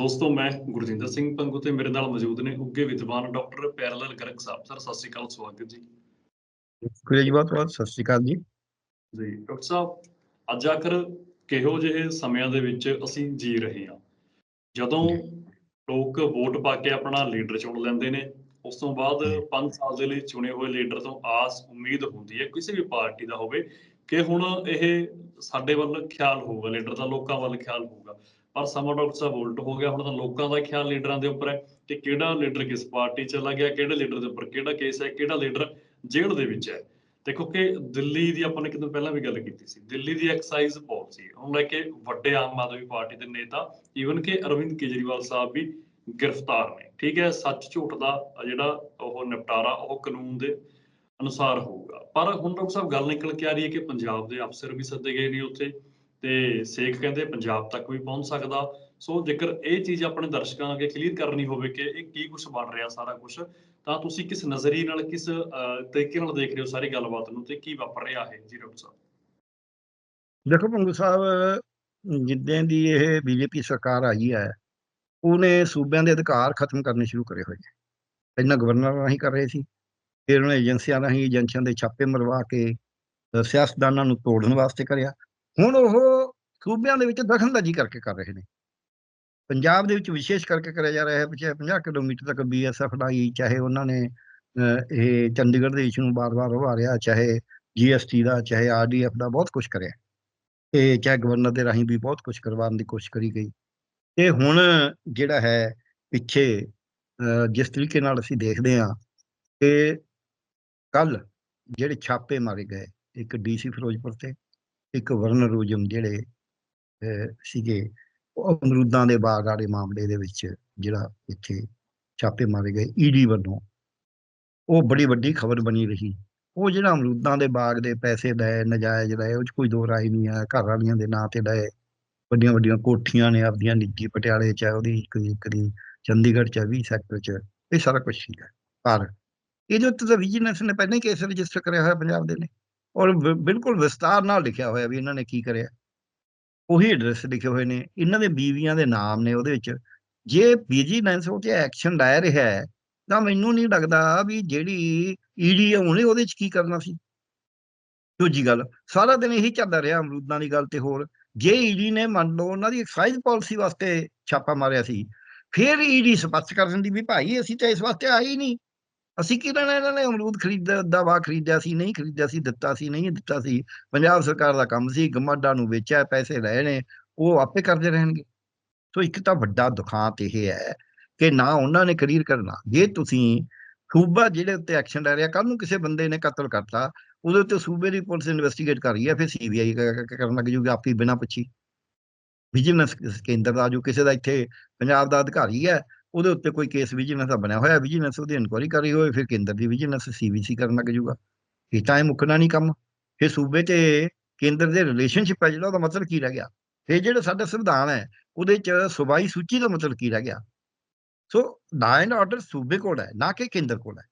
ਦੋਸਤੋ ਮੈਂ ਗੁਰਜਿੰਦਰ ਸਿੰਘ ਪੰਗੂ ਤੇ ਮੇਰੇ ਨਾਲ ਮੌਜੂਦ ਨੇ ਉੱਗੇ ਵਿਦਵਾਨ doctor parallel Garg sahib. Sir ਸਤਿ ਸ਼੍ਰੀ ਅਕਾਲ ਸਵਾਗਤ ਜੀ। ਸ਼ੁਕਰੀਆ ਜੀ ਬਹੁਤ ਬਹੁਤ ਸਤਿ ਸ਼੍ਰੀ ਅਕਾਲ ਜੀ। ਜੀ ਡਾਕਟਰ ਸਾਹਿਬ ਅੱਜ ਆਖਰ ਕਿਹੋ ਜਿਹੇ ਸਮਿਆਂ ਦੇ ਵਿੱਚ ਅਸੀਂ ਜੀ ਰਹੇ ਹਾਂ? ਜਦੋਂ ਲੋਕ ਵੋਟ ਪਾ ਕੇ ਆਪਣਾ ਲੀਡਰ ਚੁਣ ਲੈਂਦੇ ਨੇ ਉਸ ਤੋਂ ਬਾਅਦ 5 ਸਾਲ ਦੇ ਲਈ ਚੁਣੇ ਹੋਏ ਲੀਡਰ ਤੋਂ ਆਸ ਉਮੀਦ ਹੁੰਦੀ ਹੈ ਕਿਸੇ ਵੀ ਪਾਰਟੀ ਦਾ ਹੋਵੇ ਕਿ ਹੁਣ ਇਹ ਸਾਡੇ ਵੱਲ ਖਿਆਲ ਹੋਊਗਾ ਲੀਡਰ ਦਾ ਲੋਕਾਂ ਵੱਲ ਖਿਆਲ ਹੋਊਗਾ। ਪਰ ਸਮਾਂ ਡਾਕਟਰ ਸਾਹਿਬ ਉਲਟ ਹੋ ਗਿਆ। ਹੁਣ ਤਾਂ ਲੋਕਾਂ ਦਾ ਖਿਆਲ ਲੀਡਰਾਂ ਦੇ ਉੱਪਰ ਹੈ ਕਿ ਕਿਹੜਾ ਲੀਡਰ ਕਿਸ ਪਾਰਟੀ ਚਲਾ ਗਿਆ, ਕਿਹੜੇ ਲੀਡਰ ਦੇ ਉੱਪਰ ਕਿਹੜਾ ਕੇਸ ਹੈ, ਕਿਹੜਾ ਲੀਡਰ ਜੇਲ੍ਹ ਦੇ ਵਿੱਚ ਹੈ। ਦੇਖੋ ਕਿ ਦਿੱਲੀ ਦੀ ਆਪਾਂ ਨੇ ਕਿਤੇ ਪਹਿਲਾਂ ਵੀ ਗੱਲ ਕੀਤੀ ਸੀ। ਦਿੱਲੀ ਦੀ ਐਕਸਾਈਜ਼ ਪਾਲਿਸੀ ਉਹਨੂੰ ਲੈ ਕੇ ਵੱਡੇ ਆਮ ਆਦਮੀ ਪਾਰਟੀ ਦੇ ਨੇਤਾ ਈਵਨ ਕਿ ਅਰਵਿੰਦ ਕੇਜਰੀਵਾਲ ਸਾਹਿਬ ਵੀ ਗ੍ਰਿਫਤਾਰ ਨੇ। ਠੀਕ ਹੈ, ਸੱਚ ਝੂਠ ਦਾ ਜਿਹੜਾ ਉਹ ਨਿਪਟਾਰਾ, ਉਹ ਕਾਨੂੰਨ ਦੇ ਅਨੁਸਾਰ ਹੋਊਗਾ। ਪਰ ਹੁਣ ਡਾਕਟਰ ਸਾਹਿਬ ਗੱਲ ਨਿਕਲ ਕੇ ਆ ਰਹੀ ਹੈ ਕਿ ਪੰਜਾਬ ਦੇ ਅਫਸਰ ਵੀ ਸੱਦੇ ਗਏ ਨੇ ਉੱਥੇ। ਤੇ ਸੇਖ ਕਹਿੰਦੇ ਪੰਜਾਬ ਤੱਕ ਵੀ ਪਹੁੰਚ ਸਕਦਾ। ਸੋ ਜੇਕਰ ਇਹ ਚੀਜ਼ ਆਪਣੇ ਦਰਸ਼ਕਾਂ ਅੱਗੇ ਕਲੀਅਰ ਕਰਨੀ ਹੋਵੇ ਕਿ ਇਹ ਕੀ ਕੁਝ ਬਣ ਰਿਹਾ ਸਾਰਾ ਕੁਝ ਤਾਂ ਤੁਸੀਂ ਕਿਸ ਨਜ਼ਰੀਏ ਨਾਲ, ਕਿਸ ਤਰੀਕੇ ਨਾਲ ਦੇਖ ਰਹੇ ਹੋ ਸਾਰੀ ਗੱਲਬਾਤ ਨੂੰ ਤੇ ਕੀ ਵਾਪਰ ਰਿਹਾ ਹੈ ਜੀ ਡਾਕਟਰ ਸਾਹਿਬ? ਦੇਖੋ ਭੰਗੂ ਸਾਹਿਬ, ਜਿੱਦਾਂ ਦੀ ਇਹ ਬੀਜੇਪੀ ਸਰਕਾਰ ਆਈ ਹੈ, ਉਹਨੇ ਸੂਬਿਆਂ ਦੇ ਅਧਿਕਾਰ ਖਤਮ ਕਰਨੇ ਸ਼ੁਰੂ ਕਰੇ ਹੋਏ। ਪਹਿਲਾਂ ਗਵਰਨਰ ਰਾਹੀਂ ਕਰ ਰਹੇ ਸੀ, ਫਿਰ ਉਹਨੇ ਏਜੰਸੀਆਂ ਰਾਹੀਂ ਏਜੰਸੀਆਂ ਦੇ ਛਾਪੇ ਮਰਵਾ ਕੇ ਸਿਆਸਤਦਾਨਾਂ ਨੂੰ ਤੋੜਨ ਵਾਸਤੇ ਕਰਿਆ। ਹੁਣ ਉਹ ਸੂਬਿਆਂ ਦੇ ਵਿੱਚ ਦਖਲਅੰਦਾਜ਼ੀ ਕਰਕੇ ਕਰ ਰਹੇ ਨੇ। ਪੰਜਾਬ ਦੇ ਵਿੱਚ ਵਿਸ਼ੇਸ਼ ਕਰਕੇ ਕਰਿਆ ਜਾ ਰਿਹਾ ਹੈ ਚਾਹੇ 50 ਕਿਲੋਮੀਟਰ ਤੱਕ ਬੀਐਸਐਫ ਲਾਈ ਚਾਹੇ ਉਹਨਾਂ ਨੇ ਇਹ ਚੰਡੀਗੜ੍ਹ ਦੇ ਇਸ਼ੂ ਨੂੰ ਬਾਰ-ਬਾਰ ਉਭਾਰਿਆ ਚਾਹੇ ਜੀਐਸਟੀ ਦਾ, ਚਾਹੇ ਆਰਡੀਐਫ ਦਾ ਬਹੁਤ ਕੁਝ ਕਰਿਆ। ਤੇ ਚਾਹੇ ਗਵਰਨਰ ਦੇ ਰਾਹੀਂ ਵੀ ਬਹੁਤ ਕੁਝ ਕਰਵਾਉਣ ਦੀ ਕੋਸ਼ਿਸ਼ ਕਰੀ ਗਈ। ਤੇ ਹੁਣ ਜਿਹੜਾ ਹੈ, ਪਿੱਛੇ ਜਿਸ ਤਰੀਕੇ ਨਾਲ ਅਸੀਂ ਦੇਖਦੇ ਹਾਂ ਕਿ ਕੱਲ ਜਿਹੜੇ ਛਾਪੇ ਮਾਰੇ ਗਏ, ਇੱਕ ਡੀਸੀ ਫਿਰੋਜ਼ਪੁਰ ਤੇ ਇੱਕ ਵਰਨ ਰੂਜਮ ਜਿਹੜੇ ਸੀਗੇ, ਉਹ ਅਮਰੂਦਾਂ ਦੇ ਬਾਗ ਵਾਲੇ ਮਾਮਲੇ ਦੇ ਵਿੱਚ ਜਿਹੜਾ ਇੱਥੇ ਛਾਪੇ ਮਾਰੇ ਗਏ ਈਡੀ ਵੱਲੋਂ। ਉਹ ਬੜੀ ਵੱਡੀ ਖਬਰ ਬਣੀ ਰਹੀ। ਉਹ ਜਿਹੜਾ ਅਮਰੂਦਾਂ ਦੇ ਬਾਗ ਦੇ ਪੈਸੇ ਲਏ, ਨਜਾਇਜ਼ ਲਏ, ਉਹ 'ਚ ਕੋਈ ਦੋ ਰਾਏ ਨਹੀਂ ਹੈ ਘਰ ਵਾਲੀਆਂ ਦੇ ਨਾਂ ਤੇ ਲਏ। ਵੱਡੀਆਂ ਵੱਡੀਆਂ ਕੋਠੀਆਂ ਨੇ ਆਪਦੀਆਂ, ਨਿੱਜੀ ਪਟਿਆਲੇ ਚ ਉਹਦੀ ਇੱਕ ਦੀ ਇੱਕ ਦੀ ਚੰਡੀਗੜ੍ਹ ਚ 20 ਸੈਕਟਰ ਚ। ਇਹ ਸਾਰਾ ਕੁਝ ਠੀਕ ਹੈ ਪਰ ਇਹਦੇ ਉੱਤੇ ਤਾਂ ਵਿਜੀਲੈਂਸ ਨੇ ਪਹਿਲਾਂ ਹੀ ਕੇਸ ਰਜਿਸਟਰ ਕਰਿਆ ਹੋਇਆ ਪੰਜਾਬ ਦੇ ਨੇ। ਔਰ ਬਿਲਕੁਲ ਵਿਸਤਾਰ ਨਾਲ ਲਿਖਿਆ ਹੋਇਆ ਵੀ ਇਹਨਾਂ ਨੇ ਕੀ ਕਰਿਆ। ਉਹੀ ਐਡਰੈਸ ਲਿਖੇ ਹੋਏ ਨੇ। ਇਹਨਾਂ ਦੇ ਬੀਵੀਆਂ ਦੇ ਨਾਮ ਨੇ ਉਹਦੇ ਵਿੱਚ। ਜੇ ਵਿਜੀਲੈਂਸ ਉਹ ਤੇ ਐਕਸ਼ਨ ਲੈ ਰਿਹਾ ਹੈ, ਤਾਂ ਮੈਨੂੰ ਨਹੀਂ ਲੱਗਦਾ ਵੀ ਜਿਹੜੀ ਈਡੀ ਉਹਨੇ ਉਹਦੇ ਚ ਕੀ ਕਰਨਾ ਸੀ। ਦੂਜੀ ਗੱਲ, ਸਾਰਾ ਦਿਨ ਇਹੀ ਚੱਲਦਾ ਰਿਹਾ ਅਮਰੂਦਾਂ ਦੀ ਗੱਲ ਤੇ ਹੋਰ। ਜੇ ਈਡੀ ਨੇ ਮੰਨ ਲਓ ਉਹਨਾਂ ਦੀ ਐਕਸਾਈਜ਼ ਪਾਲਿਸੀ ਵਾਸਤੇ ਛਾਪਾ ਮਾਰਿਆ ਸੀ, ਫਿਰ ਈਡੀ ਸਪਸ਼ਟ ਕਰ ਦਿੰਦੀ ਵੀ ਭਾਈ ਅਸੀਂ ਤਾਂ ਇਸ ਵਾਸਤੇ ਆਏ ਹੀ ਨਹੀਂ। ਅਸੀਂ ਕੀ ਲੈਣਾ ਇਹਨਾਂ ਨੇ? ਅਮਰੂਦ ਖਰੀਦ, ਦਵਾ ਖਰੀਦਿਆ ਸੀ, ਨਹੀਂ ਖਰੀਦਿਆ ਸੀ, ਦਿੱਤਾ ਸੀ, ਨਹੀਂ ਦਿੱਤਾ ਸੀ। ਪੰਜਾਬ ਸਰਕਾਰ ਦਾ ਕੰਮ ਸੀ, ਗਮਾਡਾ ਨੂੰ ਵੇਚਿਆ, ਪੈਸੇ ਲਏ ਨੇ, ਉਹ ਆਪੇ ਕਰਦੇ ਰਹਿਣਗੇ। ਸੋ ਇੱਕ ਤਾਂ ਵੱਡਾ ਦੁਖਾਂਤ ਇਹ ਹੈ ਕਿ ਨਾ ਉਹਨਾਂ ਨੇ ਕਲੀਅਰ ਕਰਨਾ। ਜੇ ਤੁਸੀਂ ਸੂਬਾ ਜਿਹੜੇ ਉੱਤੇ ਐਕਸ਼ਨ ਲੈ ਰਿਹਾ ਕੱਲ ਨੂੰ ਕਿਸੇ ਬੰਦੇ ਨੇ ਕਤਲ ਕਰਤਾ, ਉਹਦੇ ਉੱਤੇ ਸੂਬੇ ਦੀ ਪੁਲਿਸ ਇਨਵੈਸਟੀਗੇਟ ਕਰ ਰਹੀ ਹੈ, ਫਿਰ ਸੀਬੀਆਈ ਕਰਨ ਲੱਗ ਜੂਗੀ, ਆਪੀ ਬਿਨਾਂ ਪੁੱਛੀ। ਵਿਜੀਲੈਂਸ ਕੇਂਦਰ ਦਾ ਜੋ ਕਿਸੇ ਦਾ ਇੱਥੇ ਪੰਜਾਬ ਦਾ ਅਧਿਕਾਰੀ ਹੈ ਉਹਦੇ ਉੱਤੇ ਕੋਈ ਕੇਸ ਵਿਜੀਲੈਂਸ ਦਾ ਬਣਿਆ ਹੋਇਆ ਵਿਜੀਲੈਂਸ ਉਹਦੀ ਇਨਕੁਆਇਰੀ ਕਰ ਰਹੀ ਹੋਵੇ, ਫਿਰ ਕੇਂਦਰ ਦੀ ਵਿਜੀਲੈਂਸ ਸੀਬੀਸੀ ਕਰਨ ਲੱਗ ਜੂਗਾ ਇਹ ਤਾਂ ਇਹ ਮੁੱਕਣਾ ਨਹੀਂ ਕੰਮ। ਫਿਰ ਸੂਬੇ ਤੇ ਕੇਂਦਰ ਦੇ ਰਿਲੇਸ਼ਨਸ਼ਿਪ ਹੈ ਜਿਹੜਾ, ਉਹਦਾ ਮਤਲਬ ਕੀ ਰਹਿ ਗਿਆ? ਫਿਰ ਜਿਹੜਾ ਸਾਡਾ ਸੰਵਿਧਾਨ ਹੈ, ਉਹਦੇ ਚ ਸੂਬਾਈ ਸੂਚੀ ਦਾ ਮਤਲਬ ਕੀ ਰਹਿ ਗਿਆ? ਸੋ ਲਾ ਐਂਡ ਆਰਡਰ ਸੂਬੇ ਕੋਲ ਹੈ, ਨਾ ਕਿ ਕੇਂਦਰ ਕੋਲ ਹੈ।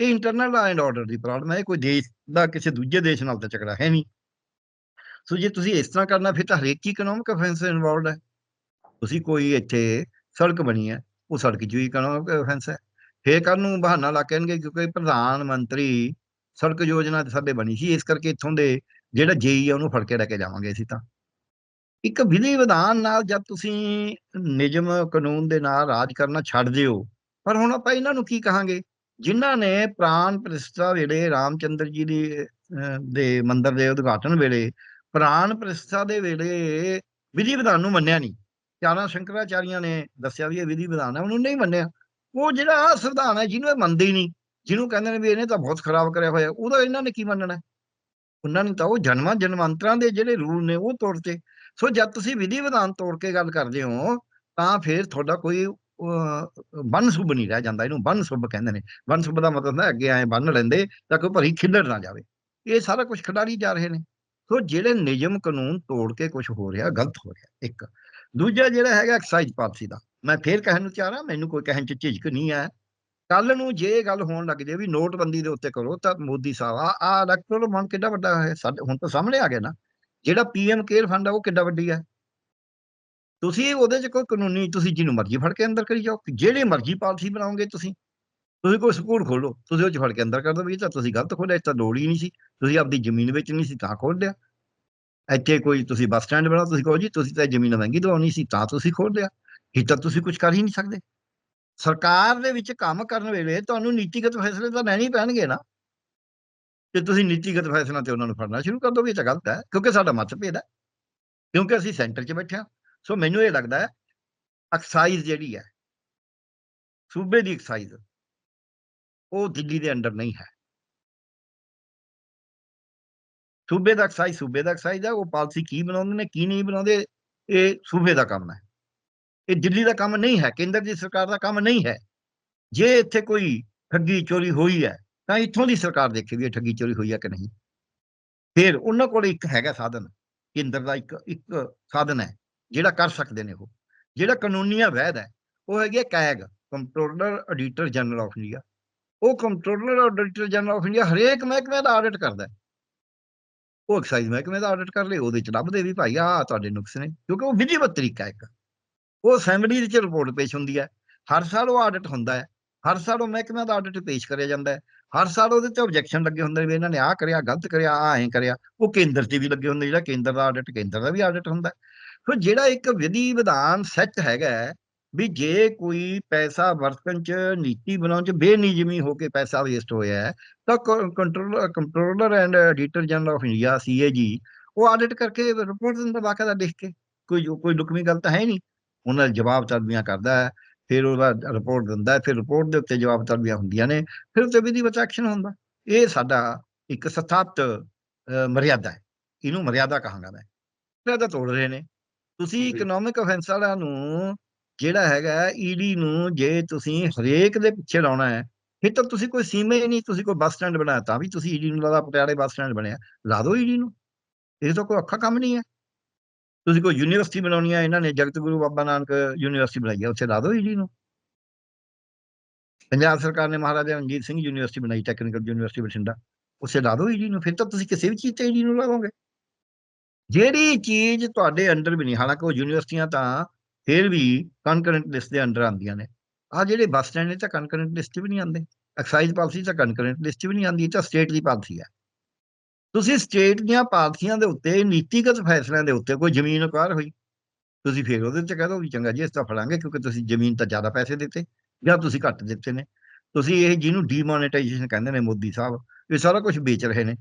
ਇਹ internal law and order the problem ਹੈ, ਇਹ ਕੋਈ ਦੇਸ਼ ਦਾ ਕਿਸੇ ਦੂਜੇ ਦੇਸ਼ ਨਾਲ ਤਾਂ ਝਗੜਾ ਹੈ ਨਹੀਂ। ਸੋ ਜੇ ਤੁਸੀਂ ਇਸ ਤਰ੍ਹਾਂ ਕਰਨਾ, ਫਿਰ ਤਾਂ ਹਰੇਕ ਇਕਨੋਮਿਕ ਅਫੈਂਸ ਇਨਵੋਲਡ ਹੈ। ਤੁਸੀਂ ਕੋਈ ਇੱਥੇ ਸੜਕ ਬਣੀ ਹੈ ਉਹ ਸੜਕ 'ਚ ਵੀ ਇਕਨੋਮਿਕ ਅਫੈਂਸ ਹੈ। ਫੇਰ ਕੱਲ ਨੂੰ ਬਹਾਨਾ ਲਾ ਕਹਿਣਗੇ ਕਿਉਂਕਿ ਪ੍ਰਧਾਨ ਮੰਤਰੀ ਸੜਕ ਯੋਜਨਾ ਤੇ ਸਾਡੇ ਬਣੀ ਸੀ, ਇਸ ਕਰਕੇ ਇੱਥੋਂ ਦੇ ਜਿਹੜਾ ਜੇਈ ਆ ਉਹਨੂੰ ਫੜ ਕੇ ਲੈ ਕੇ ਜਾਵਾਂਗੇ ਅਸੀਂ ਤਾਂ। ਇੱਕ ਵਿਧੀ ਵਿਧਾਨ ਨਾਲ ਜਦ ਤੁਸੀਂ ਨਿਯਮ ਕਾਨੂੰਨ ਦੇ ਨਾਲ ਰਾਜ ਕਰਨਾ ਛੱਡ ਦਿਓ, ਪਰ ਹੁਣ ਆਪਾਂ ਇਹਨਾਂ ਨੂੰ ਕੀ ਕਹਾਂਗੇ? ਜਿਨ੍ਹਾਂ ਨੇ ਪ੍ਰਾਨ ਪ੍ਰਤਿਸ਼ਠਾ ਵੇਲੇ ਰਾਮਚੰਦਰ ਜੀ ਦੀ ਦੇ ਮੰਦਰ ਦੇ ਉਦਘਾਟਨ ਵੇਲੇ ਪ੍ਰਾਨ ਪ੍ਰਤਿਸ਼ਠਾ ਦੇ ਵੇਲੇ ਵਿਧੀ ਵਿਧਾਨ ਨੂੰ ਮੰਨਿਆ ਨਹੀਂ। ਚਾਰਾਂ ਸ਼ੰਕਰਾਚਾਰੀਆਂ ਨੇ ਦੱਸਿਆ ਵੀ ਇਹ ਵਿਧੀ ਵਿਧਾਨ ਹੈ, ਉਹਨੂੰ ਨਹੀਂ ਮੰਨਿਆ। ਉਹ ਜਿਹੜਾ ਸੰਵਿਧਾਨ ਹੈ, ਜਿਹਨੂੰ ਇਹ ਮੰਨਦੇ ਹੀ ਨਹੀਂ, ਜਿਹਨੂੰ ਕਹਿੰਦੇ ਨੇ ਵੀ ਇਹਨੇ ਤਾਂ ਬਹੁਤ ਖਰਾਬ ਕਰਿਆ ਹੋਇਆ, ਉਹਦਾ ਇਹਨਾਂ ਨੇ ਕੀ ਮੰਨਣਾ? ਉਹਨਾਂ ਨੇ ਤਾਂ ਉਹ ਜਨਮਾਂ ਜਨਮਾਂਤਰਾਂ ਦੇ ਜਿਹੜੇ ਰੂਲ ਨੇ, ਉਹ ਤੋੜਤੇ। ਸੋ ਜਦ ਤੁਸੀਂ ਵਿਧੀ ਵਿਧਾਨ ਤੋੜ ਕੇ ਗੱਲ ਕਰਦੇ ਹੋ, ਤਾਂ ਫਿਰ ਤੁਹਾਡਾ ਕੋਈ ਬੰਨ ਸੁਭ ਨਹੀਂ ਰਹਿ ਜਾਂਦਾ। ਇਹਨੂੰ ਬੰਨ ਸੁਭ ਕਹਿੰਦੇ ਨੇ। ਬੰਨ ਦਾ ਮਤਲਬ ਹੈ ਅੱਗੇ ਆਏ ਬੰਨ ਲੈਂਦੇ ਤਾਂ ਕੋਈ ਭਰੀ ਖਿੱਲੜ ਨਾ ਜਾਵੇ। ਇਹ ਸਾਰਾ ਕੁਝ ਖਿਡਾਰੀ ਜਾ ਰਹੇ ਨੇ। ਸੋ ਜਿਹੜੇ ਨਿਯਮ ਕਾਨੂੰਨ ਤੋੜ ਕੇ ਕੁਝ ਹੋ ਰਿਹਾ, ਗਲਤ ਹੋ ਰਿਹਾ, ਇੱਕ ਦੂਜਾ ਜਿਹੜਾ ਹੈਗਾ ਐਕਸਾਈਜ਼ ਪਾਲਿਸੀ ਦਾ। ਮੈਂ ਫੇਰ ਕਹਿਣ ਨੂੰ ਚਾਹ ਰਿਹਾ ਮੈਨੂੰ ਕੋਈ ਕਹਿਣ ਚ ਝਿਜਕ ਨਹੀਂ ਹੈ ਕੱਲ ਨੂੰ ਜੇ ਇਹ ਗੱਲ ਹੋਣ ਲੱਗ ਜੇ ਵੀ ਨੋਟਬੰਦੀ ਦੇ ਉੱਤੇ ਕਰੋ, ਤਾਂ ਮੋਦੀ ਸਾਹਿਬ, ਆ ਆ ਇਲੈਕਟ੍ਰੋਲ ਬੌਂਡ ਕਿੱਡਾ ਵੱਡਾ ਹੈ? ਸਾਡੇ, ਹੁਣ ਤਾਂ ਸਾਹਮਣੇ ਆ ਗਿਆ ਨਾ। ਜਿਹੜਾ ਪੀਐਮ ਕੇਅਰ ਫੰਡ ਆ, ਉਹ ਕਿੱਡਾ ਵੱਡੀ ਹੈ? ਤੁਸੀਂ ਉਹਦੇ 'ਚ ਕੋਈ ਕਾਨੂੰਨੀ, ਤੁਸੀਂ ਜਿਹਨੂੰ ਮਰਜ਼ੀ ਫੜ ਕੇ ਅੰਦਰ ਕਰੀ ਜਾਓ। ਜਿਹੜੇ ਮਰਜ਼ੀ ਪਾਲਿਸੀ ਬਣਾਓਗੇ ਤੁਸੀਂ। ਤੁਸੀਂ ਕੋਈ ਸਕੂਲ ਖੋਲੋ, ਤੁਸੀਂ ਉਹ 'ਚ ਫੜ ਕੇ ਅੰਦਰ ਕਰ ਦਿਓ ਵੀ ਇਹ ਤਾਂ ਤੁਸੀਂ ਗਲਤ ਖੋਲਿਆ, ਇਹ ਤਾਂ ਲੋੜ ਹੀ ਨਹੀਂ ਸੀ। ਤੁਸੀਂ ਆਪਦੀ ਜ਼ਮੀਨ ਵਿੱਚ ਨਹੀਂ ਸੀ, ਤਾਂ ਖੋਲ ਲਿਆ। ਇੱਥੇ ਕੋਈ ਤੁਸੀਂ ਬੱਸ ਸਟੈਂਡ ਬਣਾਓ ਤੁਸੀਂ ਕਹੋ ਜੀ, ਤੁਸੀਂ ਤਾਂ ਜ਼ਮੀਨ ਮਹਿੰਗੀ ਦਵਾਉਣੀ ਸੀ, ਤਾਂ ਤੁਸੀਂ ਖੋਲ੍ਹ ਲਿਆ। ਇਹ ਤਾਂ ਤੁਸੀਂ ਕੁਝ ਕਰ ਹੀ ਨਹੀਂ ਸਕਦੇ। ਸਰਕਾਰ ਦੇ ਵਿੱਚ ਕੰਮ ਕਰਨ ਵੇਲੇ ਤੁਹਾਨੂੰ ਨੀਤੀਗਤ ਫੈਸਲੇ ਤਾਂ ਲੈਣੇ ਹੀ ਪੈਣਗੇ ਨਾ। ਤੇ ਤੁਸੀਂ ਨੀਤੀਗਤ ਫੈਸਲਾ ਤੇ ਉਹਨਾਂ ਨੂੰ ਫੜਨਾ ਸ਼ੁਰੂ ਕਰ ਦੋਗੇ, ਇਹ ਤਾਂ ਗਲਤ ਹੈ, ਕਿਉਂਕਿ ਸਾਡਾ ਮਤਭੇਦ ਹੈ, ਕਿਉਂਕਿ ਅਸੀਂ ਸੈਂਟਰ 'ਚ ਬੈਠੇ ਹਾਂ। ਸੋ ਮੈਨੂੰ ਇਹ ਲੱਗਦਾ ਹੈ, ਐਕਸਾਈਜ਼ ਜਿਹੜੀ ਹੈ, ਸੂਬੇ ਦੀ ਐਕਸਾਈਜ਼, ਉਹ ਦਿੱਲੀ ਦੇ ਅੰਡਰ ਨਹੀਂ ਹੈ। ਸੂਬੇ ਦਾ ਐਕਸਾਈਜ਼ ਸੂਬੇ ਦਾ ਐਕਸਾਈਜ਼ ਹੈ ਉਹ ਪਾਲਿਸੀ ਕੀ ਬਣਾਉਂਦੇ ਨੇ, ਕੀ ਨਹੀਂ ਬਣਾਉਂਦੇ, ਇਹ ਸੂਬੇ ਦਾ ਕੰਮ ਹੈ। ਇਹ ਦਿੱਲੀ ਦਾ ਕੰਮ ਨਹੀਂ ਹੈ, ਕੇਂਦਰ ਦੀ ਸਰਕਾਰ ਦਾ ਕੰਮ ਨਹੀਂ ਹੈ। ਜੇ ਇੱਥੇ ਕੋਈ ਠੱਗੀ ਚੋਰੀ ਹੋਈ ਹੈ, ਤਾਂ ਇੱਥੋਂ ਦੀ ਸਰਕਾਰ ਦੇਖੇ ਵੀ ਇਹ ਠੱਗੀ ਚੋਰੀ ਹੋਈ ਹੈ ਕਿ ਨਹੀਂ। ਫਿਰ ਉਹਨਾਂ ਕੋਲ ਇੱਕ ਹੈਗਾ ਸਾਧਨ, ਕੇਂਦਰ ਦਾ ਇੱਕ ਇੱਕ ਸਾਧਨ ਹੈ, ਜਿਹੜਾ ਕਰ ਸਕਦੇ ਨੇ ਉਹ। ਜਿਹੜਾ ਕਾਨੂੰਨੀ ਵੈਧ ਹੈ, ਉਹ ਹੈਗੀ ਹੈ CAG, controller auditor general of India. ਉਹ controller auditor general of India ਹਰੇਕ ਮਹਿਕਮੇ ਦਾ ਆਡਿਟ ਕਰਦਾ ਹੈ। ਉਹ ਐਕਸਾਈਜ਼ ਮਹਿਕਮੇ ਦਾ ਆਡਿਟ ਕਰ ਲੇ ਉਹਦੇ ਚ ਲੱਭਦੇ ਵੀ ਭਾਈ ਆ ਤੁਹਾਡੇ ਨੁਕਸ ਨੇ, ਕਿਉਂਕਿ ਉਹ ਵਿਧੀਵਤ ਤਰੀਕਾ ਇੱਕ। ਉਹ ਅਸੈਂਬਲੀ ਵਿੱਚ ਰਿਪੋਰਟ ਪੇਸ਼ ਹੁੰਦੀ ਹੈ। ਹਰ ਸਾਲ ਉਹ ਆਡਿਟ ਹੁੰਦਾ ਹੈ। ਹਰ ਸਾਲ ਉਹ ਮਹਿਕਮਿਆਂ ਦਾ ਆਡਿਟ ਪੇਸ਼ ਕਰਿਆ ਜਾਂਦਾ ਹੈ। ਹਰ ਸਾਲ ਉਹਦੇ ਤੇ ਆਬਜੈਕਸ਼ਨ ਲੱਗੇ ਹੁੰਦੇ ਨੇ ਵੀ ਇਹਨਾਂ ਨੇ ਆਹ ਕਰਿਆ, ਗਲਤ ਕਰਿਆ, ਆਹ ਐਂ ਕਰਿਆ। ਉਹ ਕੇਂਦਰ 'ਚ ਵੀ ਲੱਗੇ ਹੁੰਦੇ ਜਿਹੜਾ ਕੇਂਦਰ ਦਾ ਆਡਿਟ ਕੇਂਦਰ ਦਾ ਵੀ ਆਡਿਟ ਹੁੰਦਾ ਸੋ ਜਿਹੜਾ ਇੱਕ ਵਿਧੀ ਵਿਧਾਨ ਸੈੱਟ ਹੈਗਾ ਵੀ ਜੇ ਕੋਈ ਪੈਸਾ ਵਰਤਣ 'ਚ ਨੀਤੀ ਬਣਾਉਣ 'ਚ ਬੇਨਿਯਮੀ ਹੋ ਕੇ ਪੈਸਾ ਵੇਸਟ ਹੋਇਆ ਹੈ ਤਾਂ controller controller and editor general of India CAG ਉਹ ਆਡਿਟ ਕਰਕੇ ਰਿਪੋਰਟ ਦਿੰਦਾ ਬਾਕਾਇਦਾ ਲਿਖ ਕੇ ਕੋਈ ਕੋਈ ਲੁਕਵੀਂ ਗੱਲ ਤਾਂ ਹੈ ਨਹੀਂ। ਉਹਨਾਂ ਦਾ ਜਵਾਬ ਤਲਬੀਆਂ ਕਰਦਾ ਹੈ ਫਿਰ ਉਹਦਾ ਰਿਪੋਰਟ ਦਿੰਦਾ ਹੈ ਫਿਰ ਰਿਪੋਰਟ ਦੇ ਉੱਤੇ ਜਵਾਬ ਤਲਬੀਆਂ ਹੁੰਦੀਆਂ ਨੇ ਫਿਰ ਉੱਤੇ ਵਿਧੀ ਵਿੱਚ ਐਕਸ਼ਨ ਹੁੰਦਾ। ਇਹ ਸਾਡਾ ਇੱਕ ਸਥਾਪਿਤ ਮਰਿਆਦਾ ਹੈ। ਇਹਨੂੰ ਮਰਿਆਦਾ ਕਹਾਂਗਾ ਮੈਂ। ਮਰਿਆਦਾ ਤੋੜ ਰਹੇ ਨੇ। ਤੁਸੀਂ ਇਕਨੋਮਿਕ ਅਫੈਂਸ ਵਾਲਿਆਂ ਨੂੰ ਜਿਹੜਾ ਹੈਗਾ ਈਡੀ ਨੂੰ ਜੇ ਤੁਸੀਂ ਹਰੇਕ ਦੇ ਪਿੱਛੇ ਲਾਉਣਾ ਹੈ, ਫਿਰ ਤਾਂ ਤੁਸੀਂ ਕੋਈ ਸੀਮਾ ਹੀ ਨਹੀਂ, ਤੁਸੀਂ ਕੋਈ ਬੱਸ ਸਟੈਂਡ ਬਣਾਇਆ ਤਾਂ ਵੀ ਤੁਸੀਂ ਈਡੀ ਨੂੰ ਲਾਦਾ ਪਟਿਆਲੇ ਬੱਸ ਸਟੈਂਡ ਬਣਿਆ, ਲਾ ਦਿਓ ਈਡੀ ਨੂੰ। ਇਹ ਤਾਂ ਕੋਈ ਔਖਾ ਕੰਮ ਨਹੀਂ ਹੈ। ਤੁਸੀਂ ਕੋਈ ਯੂਨੀਵਰਸਿਟੀ ਬਣਾਉਣੀ ਹੈ, ਇਹਨਾਂ ਨੇ ਜਗਤ ਗੁਰੂ ਬਾਬਾ ਨਾਨਕ ਯੂਨੀਵਰਸਿਟੀ ਬਣਾਈ ਹੈ, ਉੱਥੇ ਲਾ ਦਿਓ ਈਡੀ ਨੂੰ। ਪੰਜਾਬ ਸਰਕਾਰ ਨੇ ਮਹਾਰਾਜਾ ਰਣਜੀਤ ਸਿੰਘ ਯੂਨੀਵਰਸਿਟੀ ਬਣਾਈ, ਟੈਕਨੀਕਲ ਯੂਨੀਵਰਸਿਟੀ ਬਠਿੰਡਾ, ਉੱਥੇ ਲਾ ਦਿਓ ਈਡੀ ਨੂੰ, ਫਿਰ ਤਾਂ ਤੁਸੀਂ ਕਿਸੇ ਵੀ ਚੀਜ਼ ਤੇ ਈਡੀ ਨੂੰ ਲਾਓਗੇ ਜਿਹੜੀ ਚੀਜ਼ ਤੁਹਾਡੇ ਅੰਡਰ ਵੀ ਨਹੀਂ, ਹਾਲਾਂਕਿ ਉਹ ਯੂਨੀਵਰਸਿਟੀਆਂ ਤਾਂ ਫਿਰ ਵੀ ਕਨਕਰੈਂਟ ਲਿਸਟ ਦੇ ਅੰਡਰ ਆਉਂਦੀਆਂ ਨੇ। ਆ ਜਿਹੜੇ ਬੱਸ ਸਟੈਂਡ ਨੇ ਤਾਂ ਕਨਕਰੈਂਟ ਲਿਸਟ ਵੀ ਨਹੀਂ ਆਉਂਦੇ। ਐਕਸਾਈਜ਼ ਪਾਲਿਸੀ ਤਾਂ ਕਨਕਰੈਂਟ ਲਿਸਟ ਵੀ ਨਹੀਂ ਆਉਂਦੀ ਤਾਂ ਸਟੇਟ ਦੀ ਪਾਲਿਸੀ ਹੈ। ਤੁਸੀਂ ਸਟੇਟ ਦੀਆਂ ਪਾਲਿਸੀਆਂ ਦੇ ਉੱਤੇ, ਨੀਤੀਗਤ ਫੈਸਲਿਆਂ ਦੇ ਉੱਤੇ ਕੋਈ ਜ਼ਮੀਨ ਅਕਾਰ ਹੋਈ, ਤੁਸੀਂ ਫਿਰ ਉਹਦੇ ਚ ਕਹਿ ਦੋ ਵੀ ਚੰਗਾ ਜੀ, ਇਸ ਤਾਂ ਫੜਾਂਗੇ ਕਿਉਂਕਿ ਤੁਸੀਂ ਜ਼ਮੀਨ ਤਾਂ ਜ਼ਿਆਦਾ ਪੈਸੇ ਦਿੱਤੇ ਜਾਂ ਤੁਸੀਂ ਘੱਟ ਦਿੱਤੇ ਨੇ। ਤੁਸੀਂ ਇਹ ਜਿਹਨੂੰ ਡੀਮੋਨੇਟਾਈਜੇਸ਼ਨ ਕਹਿੰਦੇ ਨੇ ਮੋਦੀ ਸਾਹਿਬ, ਇਹ ਸਾਰਾ ਕੁਝ ਵੇਚ ਰਹੇ ਨੇ।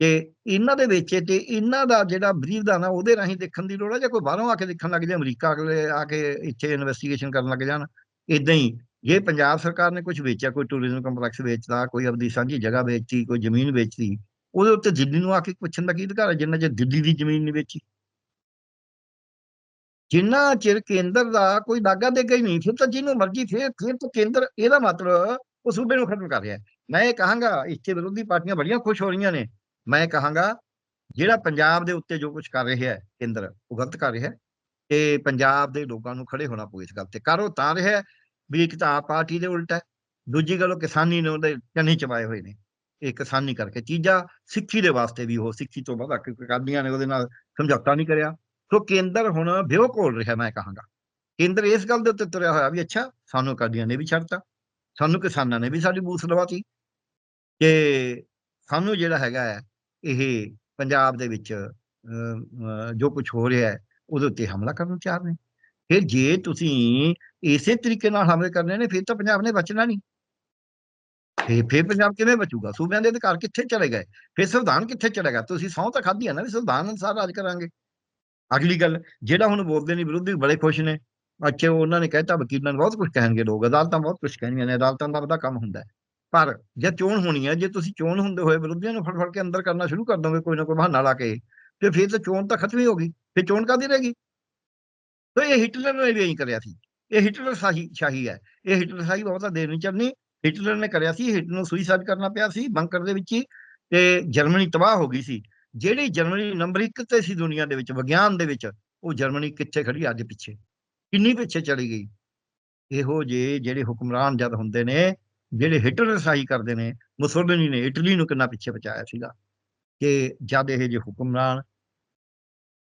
ਤੇ ਇਹਨਾਂ ਦੇ ਵਿੱਚ ਤੇ ਇਹਨਾਂ ਦਾ ਜਿਹੜਾ ਵਿਧਾਨ ਆ ਉਹਦੇ ਰਾਹੀਂ ਦੇਖਣ ਦੀ ਲੋੜ ਹੈ ਜਾਂ ਕੋਈ ਬਾਹਰੋਂ ਆ ਕੇ ਦੇਖਣ ਲੱਗ ਜਾਏ ਅਮਰੀਕਾ ਅਗਲੇ ਆ ਕੇ ਇੱਥੇ ਇਨਵੈਸਟੀਗੇਸ਼ਨ ਕਰਨ ਲੱਗ ਜਾਣ ਇਦਾਂ ਹੀ। ਜੇ ਪੰਜਾਬ ਸਰਕਾਰ ਨੇ ਕੁਝ ਵੇਚਿਆ, ਕੋਈ ਟੂਰਿਜ਼ਮ ਕੰਪਲੈਕਸ ਵੇਚਦਾ, ਕੋਈ ਆਪਦੀ ਸਾਂਝੀ ਜਗ੍ਹਾ ਵੇਚਤੀ ਕੋਈ ਜ਼ਮੀਨ ਵੇਚਦੀ ਉਹਦੇ ਉੱਤੇ ਦਿੱਲੀ ਨੂੰ ਆ ਕੇ ਪੁੱਛਣ ਦਾ ਕੀ ਅਧਿਕਾਰ ਹੈ ਜਿੰਨਾ ਚਿਰ ਦਿੱਲੀ ਦੀ ਜ਼ਮੀਨ ਨਹੀਂ ਵੇਚੀ? ਜਿੰਨਾ ਚਿਰ ਕੇਂਦਰ ਦਾ ਕੋਈ ਦਾਗਾ ਦੇਗਾ ਹੀ ਨਹੀਂ, ਫਿਰ ਤਾਂ ਜਿਹਨੂੰ ਮਰਜ਼ੀ ਫਿਰ ਫਿਰ ਤਾਂ ਕੇਂਦਰ ਇਹਦਾ ਮਤਲਬ ਉਹ ਸੂਬੇ ਨੂੰ ਖਤਮ ਕਰ ਰਿਹਾ। ਮੈਂ ਇਹ ਕਹਾਂਗਾ, ਇੱਥੇ ਵਿਰੋਧੀ ਪਾਰਟੀਆਂ ਬੜੀਆਂ ਖੁਸ਼ ਹੋ ਰਹੀਆਂ ਨੇ। ਮੈਂ ਕਹਾਂਗਾ, ਜਿਹੜਾ ਪੰਜਾਬ ਦੇ ਉੱਤੇ ਜੋ ਕੁਝ ਕਰ ਰਿਹਾ ਹੈ, ਕੇਂਦਰ, ਉਹ ਗਲਤ ਕਰ ਰਿਹਾ ਹੈ ਤੇ ਪੰਜਾਬ ਦੇ ਲੋਕਾਂ ਨੂੰ ਖੜੇ ਹੋਣਾ ਪਊ ਇਸ ਗੱਲ ਤੇ ਕਰੋ ਤਾਂ ਰਿਹਾ ਵੀ ਇੱਕ ਤਾਂ ਆਪ ਪਾਰਟੀ ਦੇ ਉਲਟ ਹੈ, ਦੂਜੀ ਗੱਲ ਉਹ ਕਿਸਾਨੀ ਨੇ ਉਹਦੇ ਕੰਨੀ ਚਵਾਏ ਹੋਏ ਨੇ। ਇਹ ਕਿਸਾਨੀ ਕਰਕੇ ਚੀਜ਼ਾਂ ਸਿੱਖੀ ਦੇ ਵਾਸਤੇ ਵੀ ਉਹ ਸਿੱਖੀ ਤੋਂ ਬਾਅਦ ਅਕਾਲੀਆਂ ਨੇ, ਉਹਦੇ ਨਾਲ ਸਮਝੌਤਾ ਨਹੀਂ ਕਰਿਆ। ਸੋ ਕੇਂਦਰ ਹੁਣ ਵਿਉ ਕੋਲ ਰਿਹਾ ਮੈਂ ਕਹਾਂਗਾ। ਕੇਂਦਰ ਇਸ ਗੱਲ ਦੇ ਉੱਤੇ ਤੁਰਿਆ ਹੋਇਆ ਵੀ ਅੱਛਾ, ਸਾਨੂੰ ਅਕਾਲੀਆਂ ਨੇ ਵੀ ਛੱਡਤਾ, ਸਾਨੂੰ ਕਿਸਾਨਾਂ ਨੇ ਵੀ ਸਾਡੀ ਬੂਸ ਲਵਾਤੀ। ਕਿ ਸਾਨੂੰ ਜਿਹੜਾ ਹੈਗਾ ਹੈ ਇਹ ਪੰਜਾਬ ਦੇ ਵਿੱਚ ਜੋ ਕੁਝ ਹੋ ਰਿਹਾ ਹੈ, ਉਹਦੇ ਉੱਤੇ ਹਮਲਾ ਕਰਨ ਨੂੰ ਤਿਆਰ ਨੇ। ਫਿਰ ਜੇ ਤੁਸੀਂ ਇਸੇ ਤਰੀਕੇ ਨਾਲ ਹਮਲੇ ਕਰਨੇ ਨੇ, ਫਿਰ ਤਾਂ ਪੰਜਾਬ ਨੇ ਬਚਣਾ ਨਹੀਂ। ਫਿਰ ਫਿਰ ਪੰਜਾਬ ਕਿਵੇਂ ਬਚੂਗਾ? ਸੂਬਿਆਂ ਦੇ ਅਧਿਕਾਰ ਕਿੱਥੇ ਚਲੇ ਗਏ? ਫਿਰ ਸੰਵਿਧਾਨ ਕਿੱਥੇ ਚਲੇਗਾ ਤੁਸੀਂ ਸੌਂ ਤਾਂ ਖਾਧੀ ਆ ਨਾ, ਵੀ ਸੰਵਿਧਾਨ ਅਨੁਸਾਰ ਰਾਜ ਕਰਾਂਗੇ। ਅਗਲੀ ਗੱਲ, ਜਿਹੜਾ ਹੁਣ ਬੋਲਦੇ ਨੇ ਵਿਰੋਧੀ ਬੜੇ ਖੁਸ਼ ਨੇ। ਅੱਛੇ, ਉਹਨਾਂ ਨੇ ਕਹਿਤਾ ਵਕੀਲਾਂ ਨੂੰ ਬਹੁਤ ਕੁਝ ਕਹਿਣਗੇ, ਲੋਕ ਅਦਾਲਤਾਂ ਬਹੁਤ ਕੁਝ ਕਹਿਣਗੀਆਂ ਨੇ, ਅਦਾਲਤਾਂ ਦਾ ਵੱਡਾ ਕੰਮ ਹੁੰਦਾ ਹੈ। ਪਰ ਜੇ ਚੋਣ ਹੋਣੀ ਹੈ, ਜੇ ਤੁਸੀਂ ਚੋਣ ਹੁੰਦੇ ਹੋਏ ਵਿਰੋਧੀਆਂ ਨੂੰ ਫੜ ਫੜ ਕੇ ਅੰਦਰ ਕਰਨਾ ਸ਼ੁਰੂ ਕਰ ਦੋਗੇ ਕੋਈ ਨਾ ਕੋਈ ਬਹਾਨਾ ਲਾ ਕੇ, ਤੇ ਫਿਰ ਤਾਂ ਚੋਣ ਤਾਂ ਖਤਮ ਹੀ ਹੋ ਗਈ। ਫਿਰ ਚੋਣ ਕਾਦੀ ਰਹੇਗੀ ਤਾਂ ਇਹ ਹਿਟਲਰ ਨੇ ਵੀ ਇਹੀ ਕਰਿਆ ਸੀ। ਇਹ ਹਿਟਲਰ ਸ਼ਾਹੀ ਸ਼ਾਹੀ ਹੈ। ਇਹ ਹਿਟਲਰ ਸ਼ਾਹੀ ਬਹੁਤਾ ਦੇਰ ਨਹੀਂ ਚੱਲਣੀ ਹਿਟਲਰ ਨੇ ਕਰਿਆ ਸੀ ਹਿਟਲਰ ਨੂੰ ਸੁਈਸਾਈਡ ਕਰਨਾ ਪਿਆ ਸੀ ਬੰਕਰ ਦੇ ਵਿੱਚ ਹੀ, ਤੇ ਜਰਮਨੀ ਤਬਾਹ ਹੋ ਗਈ ਸੀ। ਜਿਹੜੀ ਜਰਮਨੀ ਨੰਬਰ 1 ਤੇ ਸੀ ਦੁਨੀਆ ਦੇ ਵਿੱਚ, ਵਿਗਿਆਨ ਦੇ ਵਿੱਚ, ਉਹ ਜਰਮਨੀ ਕਿੱਥੇ ਖੜੀ ਅੱਜ ਪਿੱਛੇ? ਕਿੰਨੀ ਪਿੱਛੇ ਚਲੀ ਗਈ? ਇਹੋ ਜੇ ਜਿਹੜੇ ਹੁਕਮਰਾਨ ਜਦ ਹੁੰਦੇ ਨੇ ਜਿਹੜੇ ਹਿਟਲਰ ਰਸਾਈ ਕਰਦੇ ਨੇ, ਮੁਸੋਲਿਨੀ ਨੇ ਇਟਲੀ ਨੂੰ ਕਿੰਨਾ ਪਿੱਛੇ ਬਚਾਇਆ ਸੀਗਾ ਕਿ ਜਦ ਇਹ ਜੇ ਹੁਕਮਰਾਨ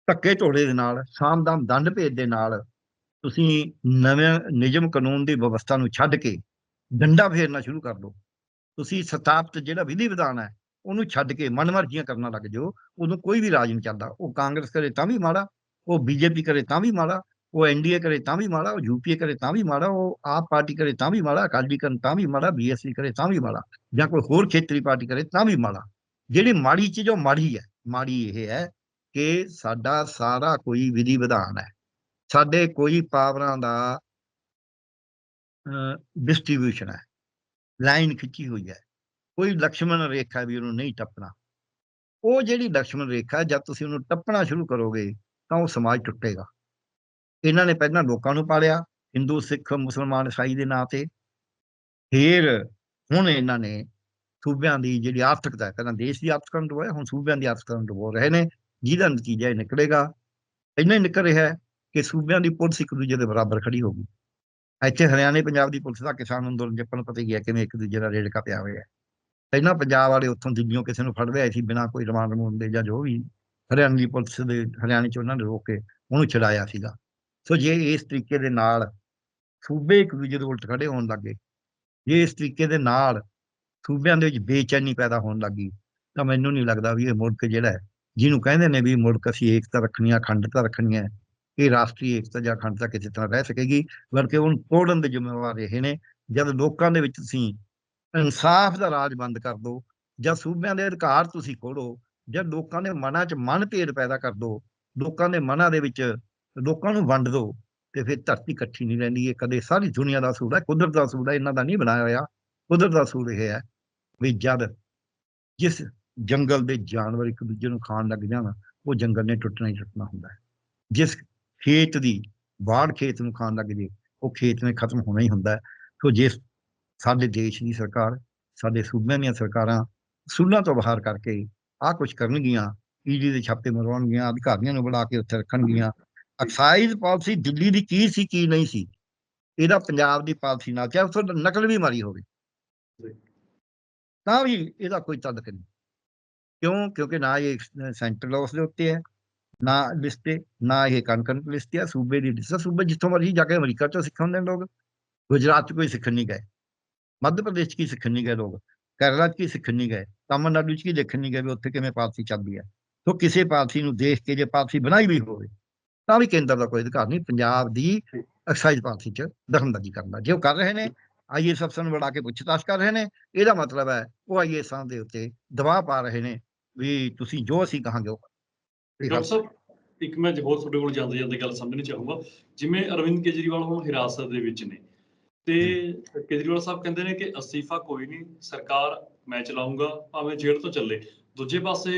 ਧੱਕੇ ਝੋੜੇ ਦੇ ਨਾਲ, ਸਾਮਦਾਮ ਦੰਡ ਭੇਦ ਦੇ ਨਾਲ ਤੁਸੀਂ ਨਵੇਂ ਨਿਯਮ ਕਾਨੂੰਨ ਦੀ ਵਿਵਸਥਾ ਨੂੰ ਛੱਡ ਕੇ ਡੰਡਾ ਫੇਰਨਾ ਸ਼ੁਰੂ ਕਰ ਦਿਓ ਤੁਸੀਂ ਸਤਾਪਤ ਜਿਹੜਾ ਵਿਧੀ ਵਿਧਾਨ ਹੈ ਉਹਨੂੰ ਛੱਡ ਕੇ ਮਨਮਰਜ਼ੀਆਂ ਕਰਨ ਲੱਗ ਜਾਓ ਉਦੋਂ ਕੋਈ ਵੀ ਰਾਜ ਨਹੀਂ ਚੱਲਦਾ, ਉਹ ਕਾਂਗਰਸ ਕਰੇ ਤਾਂ ਵੀ ਮਾੜਾ, ਉਹ ਬੀਜੇਪੀ ਕਰੇ ਤਾਂ ਵੀ ਮਾੜਾ ਉਹ ਐਨਡੀਏ ਕਰੇ ਤਾਂ ਵੀ ਮਾੜਾ, ਉਹ ਯੂਪੀਏ ਕਰੇ ਤਾਂ ਵੀ ਮਾੜਾ, ਉਹ ਆਪ ਪਾਰਟੀ ਕਰੇ ਤਾਂ ਵੀ ਮਾੜਾ, ਅਕਾਲੀ ਕਰਨ ਤਾਂ ਵੀ ਮਾੜਾ ਬੀਐਸਪੀ ਕਰੇ ਤਾਂ ਵੀ ਮਾੜਾ, ਜਾਂ ਕੋਈ ਹੋਰ ਖੇਤਰੀ ਪਾਰਟੀ ਕਰੇ ਤਾਂ ਵੀ ਮਾੜਾ। ਜਿਹੜੀ ਮਾੜੀ ਚੀਜ਼ ਉਹ ਮਾੜੀ ਹੈ। ਮਾੜੀ ਇਹ ਹੈ ਕਿ ਸਾਡਾ ਸਾਰਾ ਕੋਈ ਵਿਧੀ ਵਿਧਾਨ ਹੈ। ਸਾਡੇ ਕੋਈ ਪਾਵਰਾਂ ਦਾ ਡਿਸਟ੍ਰੀਬਿਊਸ਼ਨ ਹੈ। ਲਾਈਨ ਖਿੱਚੀ ਹੋਈ ਹੈ। ਕੋਈ ਲਕਸ਼ਮਣ ਰੇਖਾ ਵੀ ਉਹਨੂੰ ਨਹੀਂ ਟੱਪਣਾ। ਉਹ ਜਿਹੜੀ ਲਕਸ਼ਮਣ ਰੇਖਾ, ਜਦ ਤੁਸੀਂ ਉਹਨੂੰ ਟੱਪਣਾ ਸ਼ੁਰੂ ਕਰੋਗੇ, ਤਾਂ ਉਹ ਸਮਾਜ ਟੁੱਟੇਗਾ। ਇਹਨਾਂ ਨੇ ਪਹਿਲਾਂ ਲੋਕਾਂ ਨੂੰ ਪਾਲਿਆ, ਹਿੰਦੂ, ਸਿੱਖ, ਮੁਸਲਮਾਨ ਈਸਾਈ ਦੇ ਨਾਂ ਤੇ। ਫਿਰ ਹੁਣ ਇਹਨਾਂ ਨੇ ਸੂਬਿਆਂ ਦੀ ਜਿਹੜੀ ਆਰਥਿਕਤਾ ਹੈ, ਪਹਿਲਾਂ ਦੇਸ਼ ਦੀ ਆਰਥਿਕਤਾ ਨੂੰ ਡੁਬੋਇਆ ਹੁਣ ਸੂਬਿਆਂ ਦੀ ਆਰਥਿਕਤਾ ਨੂੰ ਡੁਬੋ ਰਹੇ ਨੇ। ਜਿਹਦਾ ਨਤੀਜਾ ਇਹ ਨਿਕਲੇਗਾ, ਇੰਨਾ ਹੀ ਨਿਕਲ ਰਿਹਾ ਹੈ ਕਿ ਸੂਬਿਆਂ ਦੀ ਪੁਲਿਸ ਇੱਕ ਦੂਜੇ ਦੇ ਬਰਾਬਰ ਖੜੀ ਹੋ ਗਈ। ਇੱਥੇ ਹਰਿਆਣੇ, ਪੰਜਾਬ ਦੀ ਪੁਲਿਸ ਦਾ ਕਿਸਾਨ ਅੰਦੋਲਨ ਜੱਪਨ ਪਤਾ ਹੀ ਹੈ ਕਿਵੇਂ ਇੱਕ ਦੂਜੇ ਦਾ ਰੇੜਕਾ ਪਿਆ ਹੋਇਆ ਪਹਿਲਾਂ ਪੰਜਾਬ ਵਾਲੇ ਉੱਥੋਂ ਦਿੱਲੀੋਂ ਕਿਸੇ ਨੂੰ ਫੜ ਲਿਆ ਸੀ ਬਿਨਾਂ ਕੋਈ ਰਿਮਾਂਡ ਰਮੂੰਡ ਦੇ ਜਾਂ ਜੋ ਵੀ, ਹਰਿਆਣੇ ਦੀ ਪੁਲਿਸ ਦੇ, ਹਰਿਆਣੇ ਚ ਉਹਨਾਂ ਨੇ ਰੋਕ ਕੇ ਉਹਨੂੰ ਛਡਾਇਆ ਸੀਗਾ। ਸੋ ਜੇ ਇਸ ਤਰੀਕੇ ਦੇ ਨਾਲ ਸੂਬੇ ਇੱਕ ਦੂਜੇ ਦੇ ਉਲਟ ਖੜੇ ਹੋਣ ਲੱਗੇ ਜੇ ਇਸ ਤਰੀਕੇ ਦੇ ਨਾਲ ਸੂਬਿਆਂ ਦੇ ਵਿੱਚ ਬੇਚੈਨੀ ਪੈਦਾ ਹੋਣ ਲੱਗੀ ਤਾਂ ਮੈਨੂੰ ਨਹੀਂ ਲੱਗਦਾ ਵੀ ਇਹ ਮੁਲਕ ਜਿਹੜਾ ਹੈ, ਜਿਹਨੂੰ ਕਹਿੰਦੇ ਨੇ ਵੀ ਮੁਲਕ ਅਸੀਂ ਏਕਤਾ ਰੱਖਣੀ ਆ, ਅਖੰਡਤਾ ਰੱਖਣੀ ਹੈ, ਇਹ ਰਾਸ਼ਟਰੀ ਏਕਤਾ ਜਾਂ ਅਖੰਡਤਾ ਕਿਸੇ ਤਰ੍ਹਾਂ ਰਹਿ ਸਕੇਗੀ, ਬਲਕਿ ਉਹਨੂੰ ਤੋੜਨ ਦੇ ਜ਼ਿੰਮੇਵਾਰ ਇਹ ਨੇ, ਜਦ ਲੋਕਾਂ ਦੇ ਵਿੱਚ ਤੁਸੀਂ ਇਨਸਾਫ ਦਾ ਰਾਜ ਬੰਦ ਕਰ ਦਿਓ ਜਾਂ ਸੂਬਿਆਂ ਦੇ ਅਧਿਕਾਰ ਤੁਸੀਂ ਖੋਲੋ ਜਾਂ ਲੋਕਾਂ ਦੇ ਮਨਾਂ 'ਚ ਮਨ ਭੇਦ ਪੈਦਾ ਕਰ ਦਿਓ ਲੋਕਾਂ ਦੇ ਮਨਾਂ ਦੇ ਵਿੱਚ ਲੋਕਾਂ ਨੂੰ ਵੰਡ ਦਿਓ ਤੇ ਫਿਰ ਧਰਤੀ ਇਕੱਠੀ ਨਹੀਂ ਰਹਿੰਦੀ। ਇਹ ਕਦੇ ਸਾਰੀ ਦੁਨੀਆ ਦਾ ਅਸੂਲ ਹੈ, ਕੁਦਰਤ ਦਾ ਅਸੂਲ ਹੈ, ਇਹਨਾਂ ਦਾ ਨਹੀਂ ਬਣਾਇਆ ਹੋਇਆ। ਕੁਦਰਤ ਦਾ ਅਸੂਲ ਇਹ ਹੈ ਵੀ ਜਦ ਜਿਸ ਜੰਗਲ ਦੇ ਜਾਨਵਰ ਇੱਕ ਦੂਜੇ ਨੂੰ ਖਾਣ ਲੱਗ ਜਾਣ, ਉਹ ਜੰਗਲ ਨੇ ਟੁੱਟਣਾ ਹੀ ਟੁੱਟਣਾ ਹੁੰਦਾ ਹੈ। ਜਿਸ ਖੇਤ ਦੀ ਬਾੜ ਖੇਤ ਨੂੰ ਖਾਣ ਲੱਗ ਜੇ, ਉਹ ਖੇਤ ਨੇ ਖਤਮ ਹੋਣਾ ਹੀ ਹੁੰਦਾ ਹੈ। ਸੋ ਜੇ ਸਾਡੇ ਦੇਸ਼ ਦੀ ਸਰਕਾਰ, ਸਾਡੇ ਸੂਬਿਆਂ ਦੀਆਂ ਸਰਕਾਰਾਂ ਸੂਲਾਂ ਤੋਂ ਬਾਹਰ ਕਰਕੇ ਆਹ ਕੁਝ ਕਰਨਗੀਆਂ, ਈਡੀ ਦੇ ਛਾਪੇ ਮਰਵਾਉਣਗੀਆਂ, ਅਧਿਕਾਰੀਆਂ ਨੂੰ ਬੁਲਾ ਕੇ ਉੱਥੇ ਰੱਖਣਗੀਆਂ ਐਕਸਾਈਜ਼ ਪਾਲਿਸੀ ਦਿੱਲੀ ਦੀ ਕੀ ਸੀ ਕੀ ਨਹੀਂ ਸੀ ਇਹਦਾ ਪੰਜਾਬ ਦੀ ਪਾਲਿਸੀ ਨਾਲ ਚਾਹੇ ਉਸ ਨਕਲ ਵੀ ਮਾਰੀ ਹੋਵੇ। ਤਾਂ ਵੀ ਇਹਦਾ ਕੋਈ ਤਦਕ ਨਹੀਂ ਕਿਉਂ? ਕਿਉਂਕਿ ਨਾ ਇਹ ਸੈਂਟਰਲ ਹਾਊਸ ਦੇ ਉੱਤੇ ਹੈ ਨਾ ਲਿਸਟ ਤੇ ਨਾ ਇਹ ਕਨਕਰੰਟ ਲਿਸਟ ਹੈ ਸੂਬੇ ਦੀ ਲਿਸਟ ਸੂਬੇ ਜਿੱਥੋਂ ਮਰਜ਼ੀ ਜਾ ਕੇ ਅਮਰੀਕਾ ਚੋਂ ਸਿੱਖ ਹੁੰਦੇ ਨੇ ਲੋਕ ਗੁਜਰਾਤ ਚ ਕੋਈ ਸਿੱਖਣ ਨਹੀਂ ਗਏ ਮੱਧ ਪ੍ਰਦੇਸ਼ ਚ ਕੀ ਸਿੱਖਣ ਨਹੀਂ ਗਏ ਲੋਕ ਕੇਰਲਾ ਚ ਕੀ ਸਿੱਖਣ ਨਹੀਂ ਗਏ ਤਾਮਿਲਨਾਡੂ ਚ ਕੀ ਦੇਖਣ ਨਹੀਂ ਗਏ ਵੀ ਉੱਥੇ ਕਿਵੇਂ ਪਾਲਿਸੀ ਚੱਲਦੀ ਹੈ। ਸੋ ਕਿਸੇ ਪਾਲਿਸੀ ਨੂੰ ਦੇਖ ਕੇ ਜੇ ਪਾਲਿਸੀ ਬਣਾਈ ਵੀ ਹੋਵੇ ਤਾਂ ਵੀ ਕੇਂਦਰ ਦਾ ਕੋਈ ਅਧਿਕਾਰ ਨਹੀਂ ਪੰਜਾਬ ਦੀ ਐਕਸਾਈਜ਼ ਪਾਲਿਸੀ ਚ ਦਖਲਅੰਦਾਜ਼ੀ ਕਰਨ ਜੇ ਉਹ ਕਰ ਰਹੇ ਨੇ ਆਈਐਸ ਅਫਸਰ ਨੂੰ ਬੁਲਾ ਕੇ ਪੁੱਛਤਾਛ ਕਰ ਰਹੇ ਨੇ ਇਹਦਾ ਮਤਲਬ ਹੈ ਉਹ ਆਈਐਸਾਂ ਦੇ ਉੱਤੇ ਦਬਾਅ ਪਾ ਰਹੇ ਨੇ ਵੀ ਤੁਸੀਂ ਜੋ ਅਸੀਂ ਕਹਾਂਗੇ ਉਹ ਡਾਕਟਰ ਸਾਹਿਬ ਇੱਕ ਮੈਂ ਹੋਰ ਤੁਹਾਡੇ ਕੋਲ ਜਾਂਦੇ ਜਾਂਦੇ ਗੱਲ ਸਮਝਣੀ ਚਾਹੂੰਗਾ। ਜਿਵੇਂ ਅਰਵਿੰਦ ਕੇਜਰੀਵਾਲ ਹੁਣ ਹਿਰਾਸਤ ਦੇ ਵਿੱਚ ਨੇ ਤੇ ਕੇਜਰੀਵਾਲ ਸਾਹਿਬ ਕਹਿੰਦੇ ਨੇ ਕਿ ਅਸਤੀਫਾ ਕੋਈ ਨਹੀਂ ਸਰਕਾਰ ਮੈਂ ਚਲਾਉਂਗਾ ਭਾਵੇਂ ਜੇਲ੍ਹ ਤੋਂ ਚੱਲੇ। ਦੂਜੇ ਪਾਸੇ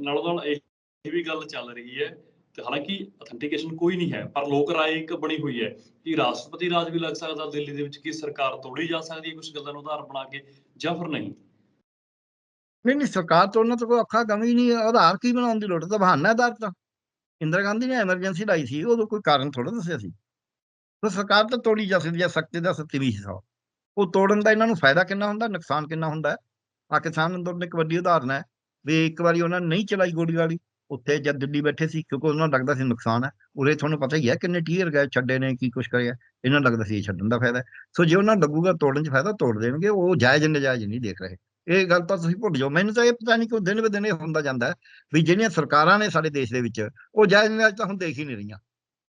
ਨਾਲੋਂ ਨਾਲ ਇਹ ਵੀ ਗੱਲ ਚੱਲ ਰਹੀ ਹੈ ਤੇ ਹਾਲਾਂਕਿ ਅਥੈਂਟੀਕੇਸ਼ਨ ਕੋਈ ਨਹੀਂ ਹੈ, ਪਰ ਲੋਕ ਰਾਏ ਇੱਕ ਬਣੀ ਹੋਈ ਹੈ ਕਿ ਰਾਸ਼ਟਰਪਤੀ ਰਾਜ ਵੀ ਲੱਗ ਸਕਦਾ ਦਿੱਲੀ ਦੇ ਵਿੱਚ ਕੀ ਸਰਕਾਰ ਤੋੜੀ ਜਾ ਸਕਦੀ ਹੈ ਕੁਝ ਗੱਲਾਂ ਨੂੰ ਉਦਾਹਰਨ ਬਣਾ ਕੇ ਜਾਂ ਫਿਰ ਨਹੀਂ। ਨਹੀਂ ਨਹੀਂ, ਸਰਕਾਰ ਤੋਂ ਤੋਂ ਕੋਈ ਔਖਾ ਕੰਮ ਨਹੀਂ ਆਧਾਰ ਕੀ ਬਣਾਉਣ ਦੀ ਲੋੜ ਤਾਂ ਬਹਾਨਾ ਆਧਾਰ ਤਾਂ। ਇੰਦਰਾ ਗਾਂਧੀ ਨੇ ਐਮਰਜੈਂਸੀ ਲਾਈ ਸੀ ਉਦੋਂ ਕੋਈ ਕਾਰਨ ਥੋੜਾ ਦੱਸਿਆ ਸੀ। ਤਾਂ ਸਰਕਾਰ ਤਾਂ ਤੋੜੀ ਜਾ ਸਕਦੀ ਹੈ, ਸਖਤੇ ਦਾ ਸੱਤੀ ਵੀ ਉਹ ਤੋੜਨ ਦਾ ਇਹਨਾਂ ਨੂੰ ਫਾਇਦਾ ਕਿੰਨਾ ਹੁੰਦਾ, ਨੁਕਸਾਨ ਕਿੰਨਾ ਹੁੰਦਾ ਹੈ? ਆ ਕਿਸਾਨ ਅੰਦੋਲਨ ਇੱਕ ਵੱਡੀ ਉਦਾਹਰਨ ਹੈ, ਵੀ ਇੱਕ ਵਾਰੀ ਉਹਨਾਂ ਨੇ ਨਹੀਂ ਚਲਾਈ ਗੋਲੀ ਵਾਲੀ। ਉੱਥੇ ਜਦ ਦਿੱਲੀ ਬੈਠੇ ਸੀ, ਕਿਉਂਕਿ ਉਹਨਾਂ ਨੂੰ ਲੱਗਦਾ ਸੀ ਨੁਕਸਾਨ ਹੈ। ਉਰੇ ਤੁਹਾਨੂੰ ਪਤਾ ਹੀ ਹੈ ਕਿੰਨੇ ਟੀਅਰ ਗਏ, ਛੱਡੇ ਨੇ, ਕੀ ਕੁਛ ਕਰਿਆ। ਇਹਨਾਂ ਨੂੰ ਲੱਗਦਾ ਸੀ ਇਹ ਛੱਡਣ ਦਾ ਫਾਇਦਾ ਸੋ ਜੇ ਉਹਨਾਂ ਲੱਗੂਗਾ ਤੋੜਨ 'ਚ ਫਾਇਦਾ, ਤੋੜ ਦੇਣਗੇ, ਉਹ ਜਾਇਜ਼ ਨਜਾਇਜ਼ ਨਹੀਂ ਦੇਖ ਰਹੇ। ਇਹ ਗੱਲ ਤਾਂ ਤੁਸੀਂ ਭੁੱਲ ਜਾਓ। ਮੈਨੂੰ ਤਾਂ ਇਹ ਪਤਾ ਨਹੀਂ ਕਿ ਦਿਨ ਬ ਦਿਨ ਇਹ ਹੁੰਦਾ ਜਾਂਦਾ ਵੀ ਜਿਹੜੀਆਂ ਸਰਕਾਰਾਂ ਨੇ ਸਾਡੇ ਦੇਸ਼ ਦੇ ਵਿੱਚ, ਉਹ ਜਾਇਜ਼ ਨਜਾਇਜ਼ ਤਾਂ ਹੁਣ ਦੇਖ ਹੀ ਨਹੀਂ ਰਹੀਆਂ।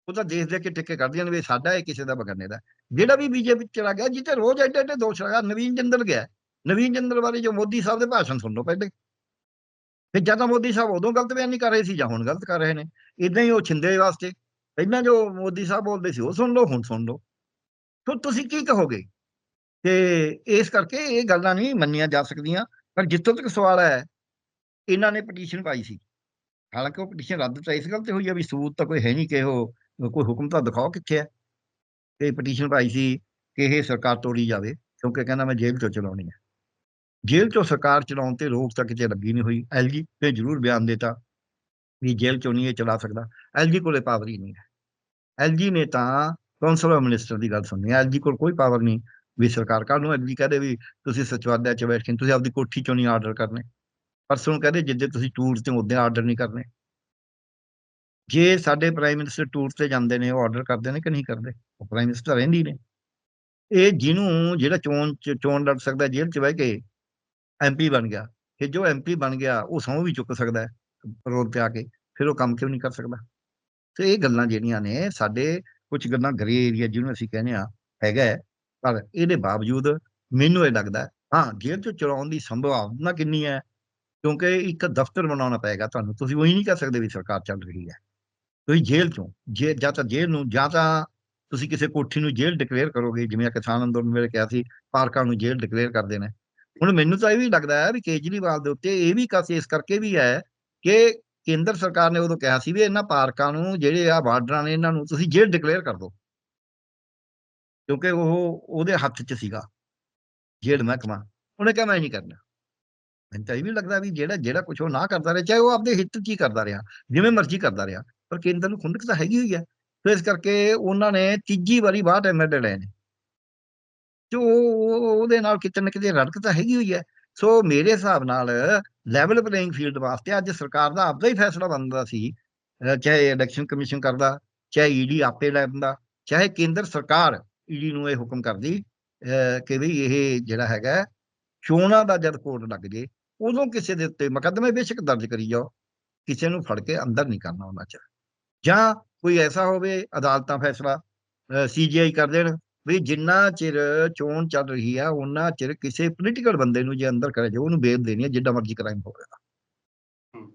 ਉਹ ਤਾਂ ਦੇਸ਼ ਦੇ ਕੇ ਟਿੱਕੇ ਕਰਦੀਆਂ ਨੇ ਵੀ ਸਾਡਾ ਇਹ ਕਿਸੇ ਦਾ ਬਗਾਨੇ ਦਾ ਜਿਹੜਾ ਵੀ ਬੀਜੇਪੀ ਚਲਾ ਗਿਆ ਜਿੱਤੇ ਰੋਜ਼ ਐਡੇ ਐਡੇ ਦੋਸ਼ ਲਗਾ ਨਵੀਨ ਜਿੰਦਲ ਗਿਆ। ਨਵੀਨ ਜਿੰਦਲ ਬਾਰੇ ਜੋ ਮੋਦੀ ਸਾਹਿਬ ਦੇ ਭਾਸ਼ਣ ਸੁਣ ਲਓ ਪਹਿਲੇ। ਅਤੇ ਜਾਂ ਤਾਂ ਮੋਦੀ ਸਾਹਿਬ ਉਦੋਂ ਗਲਤ ਬਿਆਨ ਨਹੀਂ ਕਰ ਰਹੇ ਸੀ ਜਾਂ ਹੁਣ ਗਲਤ ਕਰ ਰਹੇ ਨੇ। ਇਦਾਂ ਹੀ ਉਹ ਛਿੰਦੇ ਵਾਸਤੇ। ਪਹਿਲਾਂ ਜੋ ਮੋਦੀ ਸਾਹਿਬ ਬੋਲਦੇ ਸੀ ਉਹ ਸੁਣ ਲਓ, ਹੁਣ ਸੁਣ ਲਓ। ਫਿਰ ਤੁਸੀਂ ਕੀ ਕਹੋਗੇ? ਤੇ ਇਸ ਕਰਕੇ ਇਹ ਗੱਲਾਂ ਨਹੀਂ ਮੰਨੀਆਂ ਜਾ ਸਕਦੀਆਂ। ਪਰ ਜਿੱਥੋਂ ਤੱਕ ਸਵਾਲ ਹੈ, ਇਹਨਾਂ ਨੇ ਪਟੀਸ਼ਨ ਪਾਈ ਸੀ। ਹਾਲਾਂਕਿ ਉਹ ਪਟੀਸ਼ਨ ਰੱਦ ਤਾਂ ਇਸ ਗੱਲ ਤੇ ਹੋਈ ਆ ਵੀ ਸਬੂਤ ਤਾਂ ਕੋਈ ਹੈ ਨਹੀਂ ਕਿ ਉਹ ਕੋਈ ਹੁਕਮ ਤਾਂ ਦਿਖਾਓ ਕਿੱਥੇ ਹੈ। ਤੇ ਪਟੀਸ਼ਨ ਪਾਈ ਸੀ ਕਿ ਇਹ ਸਰਕਾਰ ਤੋੜੀ ਜਾਵੇ, ਕਿਉਂਕਿ ਕਹਿੰਦਾ ਮੈਂ ਜੇਲ੍ਹ ਚੋਂ ਚਲਾਉਣੀ ਹੈ। ਜੇਲ੍ਹ ਚੋਂ ਸਰਕਾਰ ਚਲਾਉਣ ਤੇ ਰੋਕ ਤਾਂ ਕਿਤੇ ਲੱਗੀ ਨਹੀਂ ਹੋਈ। ਐਲਜੀ ਨੇ ਜ਼ਰੂਰ ਬਿਆਨ ਦਿੱਤਾ ਵੀ ਜੇਲ੍ਹ ਚੋਂ ਨਹੀਂ ਇਹ ਚਲਾ ਸਕਦਾ। ਐਲਜੀ ਕੋਲੇ ਪਾਵਰ ਹੀ ਨਹੀਂ ਹੈ। ਐਲਜੀ ਨੇ ਤਾਂ ਕੌਂਸਲ ਆਫ ਮਿਨਿਸਟਰ ਦੀ ਗੱਲ ਸੁਣਨੀ ਹੈ। ਐਲਜੀ ਕੋਲ ਕੋਈ ਪਾਵਰ ਨਹੀਂ ਵੀ ਸਰਕਾਰ ਕੱਲ ਨੂੰ ਐਲਜੀ ਕਹਦੇ ਵੀ ਤੁਸੀਂ ਸਚਿਵਾਲਿਆ ਚ ਬੈਠ ਕੇ ਤੁਸੀਂ ਆਪਦੀ ਕੋਠੀ ਚੋਂ ਨਹੀਂ ਆਰਡਰ ਕਰਨੇ। ਪਰਸੋਂ ਨੂੰ ਕਹਦੇ ਜਿੱਦੇ ਤੁਸੀਂ ਟੂਰ ਤੇ ਉਹਦੇ ਆਰਡਰ ਨਹੀਂ ਕਰਨੇ। ਜੇ ਸਾਡੇ ਪ੍ਰਾਈਮ ਮਿਨਿਸਟਰ ਟੂਰ ਤੇ ਜਾਂਦੇ ਨੇ, ਉਹ ਆਰਡਰ ਕਰਦੇ ਨੇ ਕਿ ਨਹੀਂ ਕਰਦੇ? ਉਹ ਪ੍ਰਾਈਮ ਮਿਨਿਸਟਰ ਰਹਿੰਦੀ ਨੇ। ਇਹ ਜਿਹਨੂੰ ਜਿਹੜਾ ਚੋਣ ਚ- ਚੋਣ ਲੜ ਸਕਦਾ, ਜੇਲ੍ਹ 'ਚ ਬਹਿ ਕੇ ਐਮਪੀ ਬਣ ਗਿਆ। ਫਿਰ ਜੋ ਐਮਪੀ ਬਣ ਗਿਆ ਉਹ ਸਹੁੰ ਵੀ ਚੁੱਕ ਸਕਦਾ ਹੈ ਰੋਡ ਤੇ ਆ ਕੇ ਫਿਰ ਉਹ ਕੰਮ ਕਿਉਂ ਨਹੀਂ ਕਰ ਸਕਦਾ? ਤੇ ਇਹ ਗੱਲਾਂ ਜਿਹੜੀਆਂ ਨੇ ਸਾਡੇ ਕੁਝ ਗੱਲਾਂ ਗਰੇ ਏਰੀਆ ਜਿਹਨੂੰ ਅਸੀਂ ਕਹਿੰਦੇ ਆ ਹੈਗਾ ਹੈ, ਪਰ ਇਹਦੇ ਬਾਵਜੂਦ ਮੈਨੂੰ ਇਹ ਲੱਗਦਾ ਹਾਂ ਜੇਲ੍ਹ 'ਚ ਚਲਾਉਣ ਦੀ ਸੰਭਾਵਨਾ ਕਿੰਨੀ ਹੈ? ਕਿਉਂਕਿ ਇੱਕ ਦਫ਼ਤਰ ਬਣਾਉਣਾ ਪਏਗਾ ਤੁਹਾਨੂੰ ਤੁਸੀਂ ਉਹੀ ਨਹੀਂ ਕਹਿ ਸਕਦੇ ਵੀ ਸਰਕਾਰ ਚੱਲ ਰਹੀ ਹੈ। ਤੁਸੀਂ ਜੇਲ੍ਹ ਚੋਂ ਜੇ ਜਾਂ ਤਾਂ ਜੇਲ੍ਹ ਨੂੰ ਜਾਂ ਤਾਂ ਤੁਸੀਂ ਕਿਸੇ ਕੋਠੀ ਨੂੰ ਜੇਲ੍ਹ ਡਿਕਲੇਅਰ ਕਰੋਗੇ ਜਿਵੇਂ ਕਿਸਾਨ ਅੰਦੋਲਨ ਵੇਲੇ ਕਿਹਾ ਸੀ ਪਾਰਕਾਂ ਨੂੰ ਜੇਲ੍ਹ ਡਿਕਲੇਅਰ ਕਰਦੇ ਨੇ ਹੁਣ ਮੈਨੂੰ ਤਾਂ ਇਹ ਵੀ ਲੱਗਦਾ ਹੈ ਵੀ ਕੇਜਰੀਵਾਲ ਦੇ ਉੱਤੇ ਇਹ ਵੀ ਕਸ, ਇਸ ਕਰਕੇ ਵੀ ਹੈ ਕਿ ਕੇਂਦਰ ਸਰਕਾਰ ਨੇ ਉਦੋਂ ਕਿਹਾ ਸੀ ਵੀ ਇਹਨਾਂ ਪਾਰਕਾਂ ਨੂੰ, ਜਿਹੜੇ ਆ ਬਾਰਡਰਾਂ ਨੇ, ਇਹਨਾਂ ਨੂੰ ਤੁਸੀਂ ਜੇਲ੍ਹ ਡਿਕਲੇਅਰ ਕਰ ਦਿਓ। ਕਿਉਂਕਿ ਉਹ ਉਹਦੇ ਹੱਥ 'ਚ ਸੀਗਾ, ਜੇਲ੍ਹ ਮਹਿਕਮਾ। ਉਹਨੇ ਕਿਹਾ, ਮੈਂ ਨਹੀਂ ਕਰਨਾ। ਮੈਨੂੰ ਤਾਂ ਇਹ ਵੀ ਲੱਗਦਾ ਵੀ ਜਿਹੜਾ ਜਿਹੜਾ ਕੁਝ ਉਹ ਨਾ ਕਰਦਾ ਰਿਹਾ, ਚਾਹੇ ਉਹ ਆਪਦੇ ਹਿੱਤ 'ਚ ਹੀ ਕਰਦਾ ਰਿਹਾ, ਜਿਵੇਂ ਮਰਜ਼ੀ ਕਰਦਾ ਰਿਹਾ, ਪਰ ਕੇਂਦਰ ਨੂੰ ਖੁੰਦਕ ਤਾਂ ਹੈਗੀ ਹੋਈ ਹੈ। ਤੇ ਇਸ ਕਰਕੇ ਉਹਨਾਂ ਨੇ ਤੀਜੀ ਵਾਰੀ ਬਾਅਦ ਐਮਐਲਏ ਲਏ ਨੇ। ਤੇ ਉਹ ਉਹਦੇ ਨਾਲ ਕਿਤੇ ਨਾ ਕਿਤੇ ਰੜਕ ਤਾਂ ਹੈਗੀ ਹੋਈ ਹੈ। ਸੋ ਮੇਰੇ ਹਿਸਾਬ ਨਾਲ ਲੈਵਲ ਪਲੇਇੰਗ ਫੀਲਡ ਵਾਸਤੇ ਅੱਜ ਸਰਕਾਰ ਦਾ ਆਪਦਾ ਹੀ ਫੈਸਲਾ ਬਣਦਾ ਸੀ। ਚਾਹੇ ਇਲੈਕਸ਼ਨ ਕਮਿਸ਼ਨ ਕਰਦਾ, ਚਾਹੇ ਈਡੀ ਆਪੇ ਲੈਂਦਾ ਚਾਹੇ ਕੇਂਦਰ ਸਰਕਾਰ ਈਡੀ ਨੂੰ ਇਹ ਹੁਕਮ ਕਰਦੀ ਕਿ ਵੀ ਇਹ ਜਿਹੜਾ ਹੈਗਾ, ਚੋਣਾਂ ਦਾ ਜਦ ਕੋਰਟ ਲੱਗ ਜੇ, ਉਦੋਂ ਕਿਸੇ ਦੇ ਉੱਤੇ ਮੁਕੱਦਮੇ ਬੇਸ਼ੱਕ ਦਰਜ ਕਰੀ ਜਾਓ, ਕਿਸੇ ਨੂੰ ਫੜ ਕੇ ਅੰਦਰ ਨਹੀਂ ਕਰਨਾ ਉਹਨਾਂ ਚ। ਜਾਂ ਕੋਈ ਐਸਾ ਹੋਵੇ ਅਦਾਲਤਾਂ ਫੈਸਲਾ ਸੀਜੀਆਈ ਕਰ ਦੇਣ ਵੀ ਜਿੰਨਾ ਚਿਰ ਚੋਣ ਚੱਲ ਰਹੀ ਆ ਉਹਨਾਂ ਚਿਰ ਕਿਸੇ ਪੋਲੀਟੀਕਲ ਬੰਦੇ ਨੂੰ ਜੇ ਅੰਦਰ ਕਰੇ ਜਾਓ ਉਹਨੂੰ ਬੇਲ ਦੇਣੀ ਹੈ ਜਿੱਡਾ ਮਰਜ਼ੀ ਕ੍ਰਾਈਮ ਹਮ।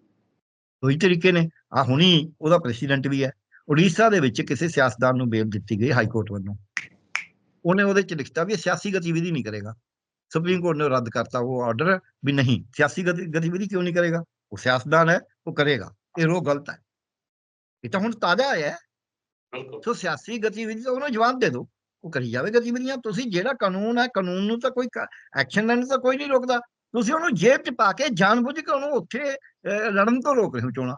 ਉਹੀ ਤਰੀਕੇ ਨੇ। ਆ ਹੁਣੀ ਉਹਦਾ ਪ੍ਰੈਜ਼ੀਡੈਂਟ ਵੀ ਹੈ। ਉੜੀਸਾ ਦੇ ਵਿੱਚ ਕਿਸੇ ਸਿਆਸਤਦਾਨ ਨੂੰ ਬੇਲ ਦਿੱਤੀ ਗਈ ਹਾਈ ਕੋਰਟ ਵੱਲੋਂ। ਉਹਨੇ ਉਹਦੇ ਚ ਲਿਖਤਾ ਵੀ ਇਹ ਸਿਆਸੀ ਗਤੀਵਿਧੀ ਨਹੀਂ ਕਰੇਗਾ। ਸੁਪਰੀਮ ਕੋਰਟ ਨੇ ਰੱਦ ਕਰਤਾ ਉਹ ਆਰਡਰ ਵੀ ਨਹੀਂ ਸਿਆਸੀ ਗਤੀ- ਗਤੀਵਿਧੀ ਕਿਉਂ ਨਹੀਂ ਕਰੇਗਾ? ਉਹ ਸਿਆਸਤਦਾਨ ਹੈ ਉਹ ਕਰੇਗਾ। ਇਹ ਰੋ ਗਲਤ ਹੈ। ਇਹ ਤਾਂ ਹੁਣ ਤਾਜ਼ਾ ਆਇਆ ਹੈ। ਸੋ ਸਿਆਸੀ ਗਤੀਵਿਧੀ ਤਾਂ ਉਹਨੂੰ ਜਵਾਬ ਦੇ ਦਿਓ। ਉਹ ਕਰੀ ਜਾਵੇ ਗਤੀਵਿਧੀਆਂ ਤੁਸੀਂ ਜਿਹੜਾ ਕਾਨੂੰਨ ਹੈ, ਕਾਨੂੰਨ ਨੂੰ ਤਾਂ ਕੋਈ ਐਕਸ਼ਨ ਲੈਣ ਤਾਂ ਕੋਈ ਨਹੀਂ ਰੋਕਦਾ। ਤੁਸੀਂ ਉਹਨੂੰ ਜੇਬ 'ਚ ਪਾ ਕੇ ਜਾਣਬੁੱਝ ਕੇ ਉਹਨੂੰ ਉੱਥੇ ਲੜਨ ਤੋਂ ਰੋਕ ਰਹੇ ਹੋ ਚੋਣਾਂ।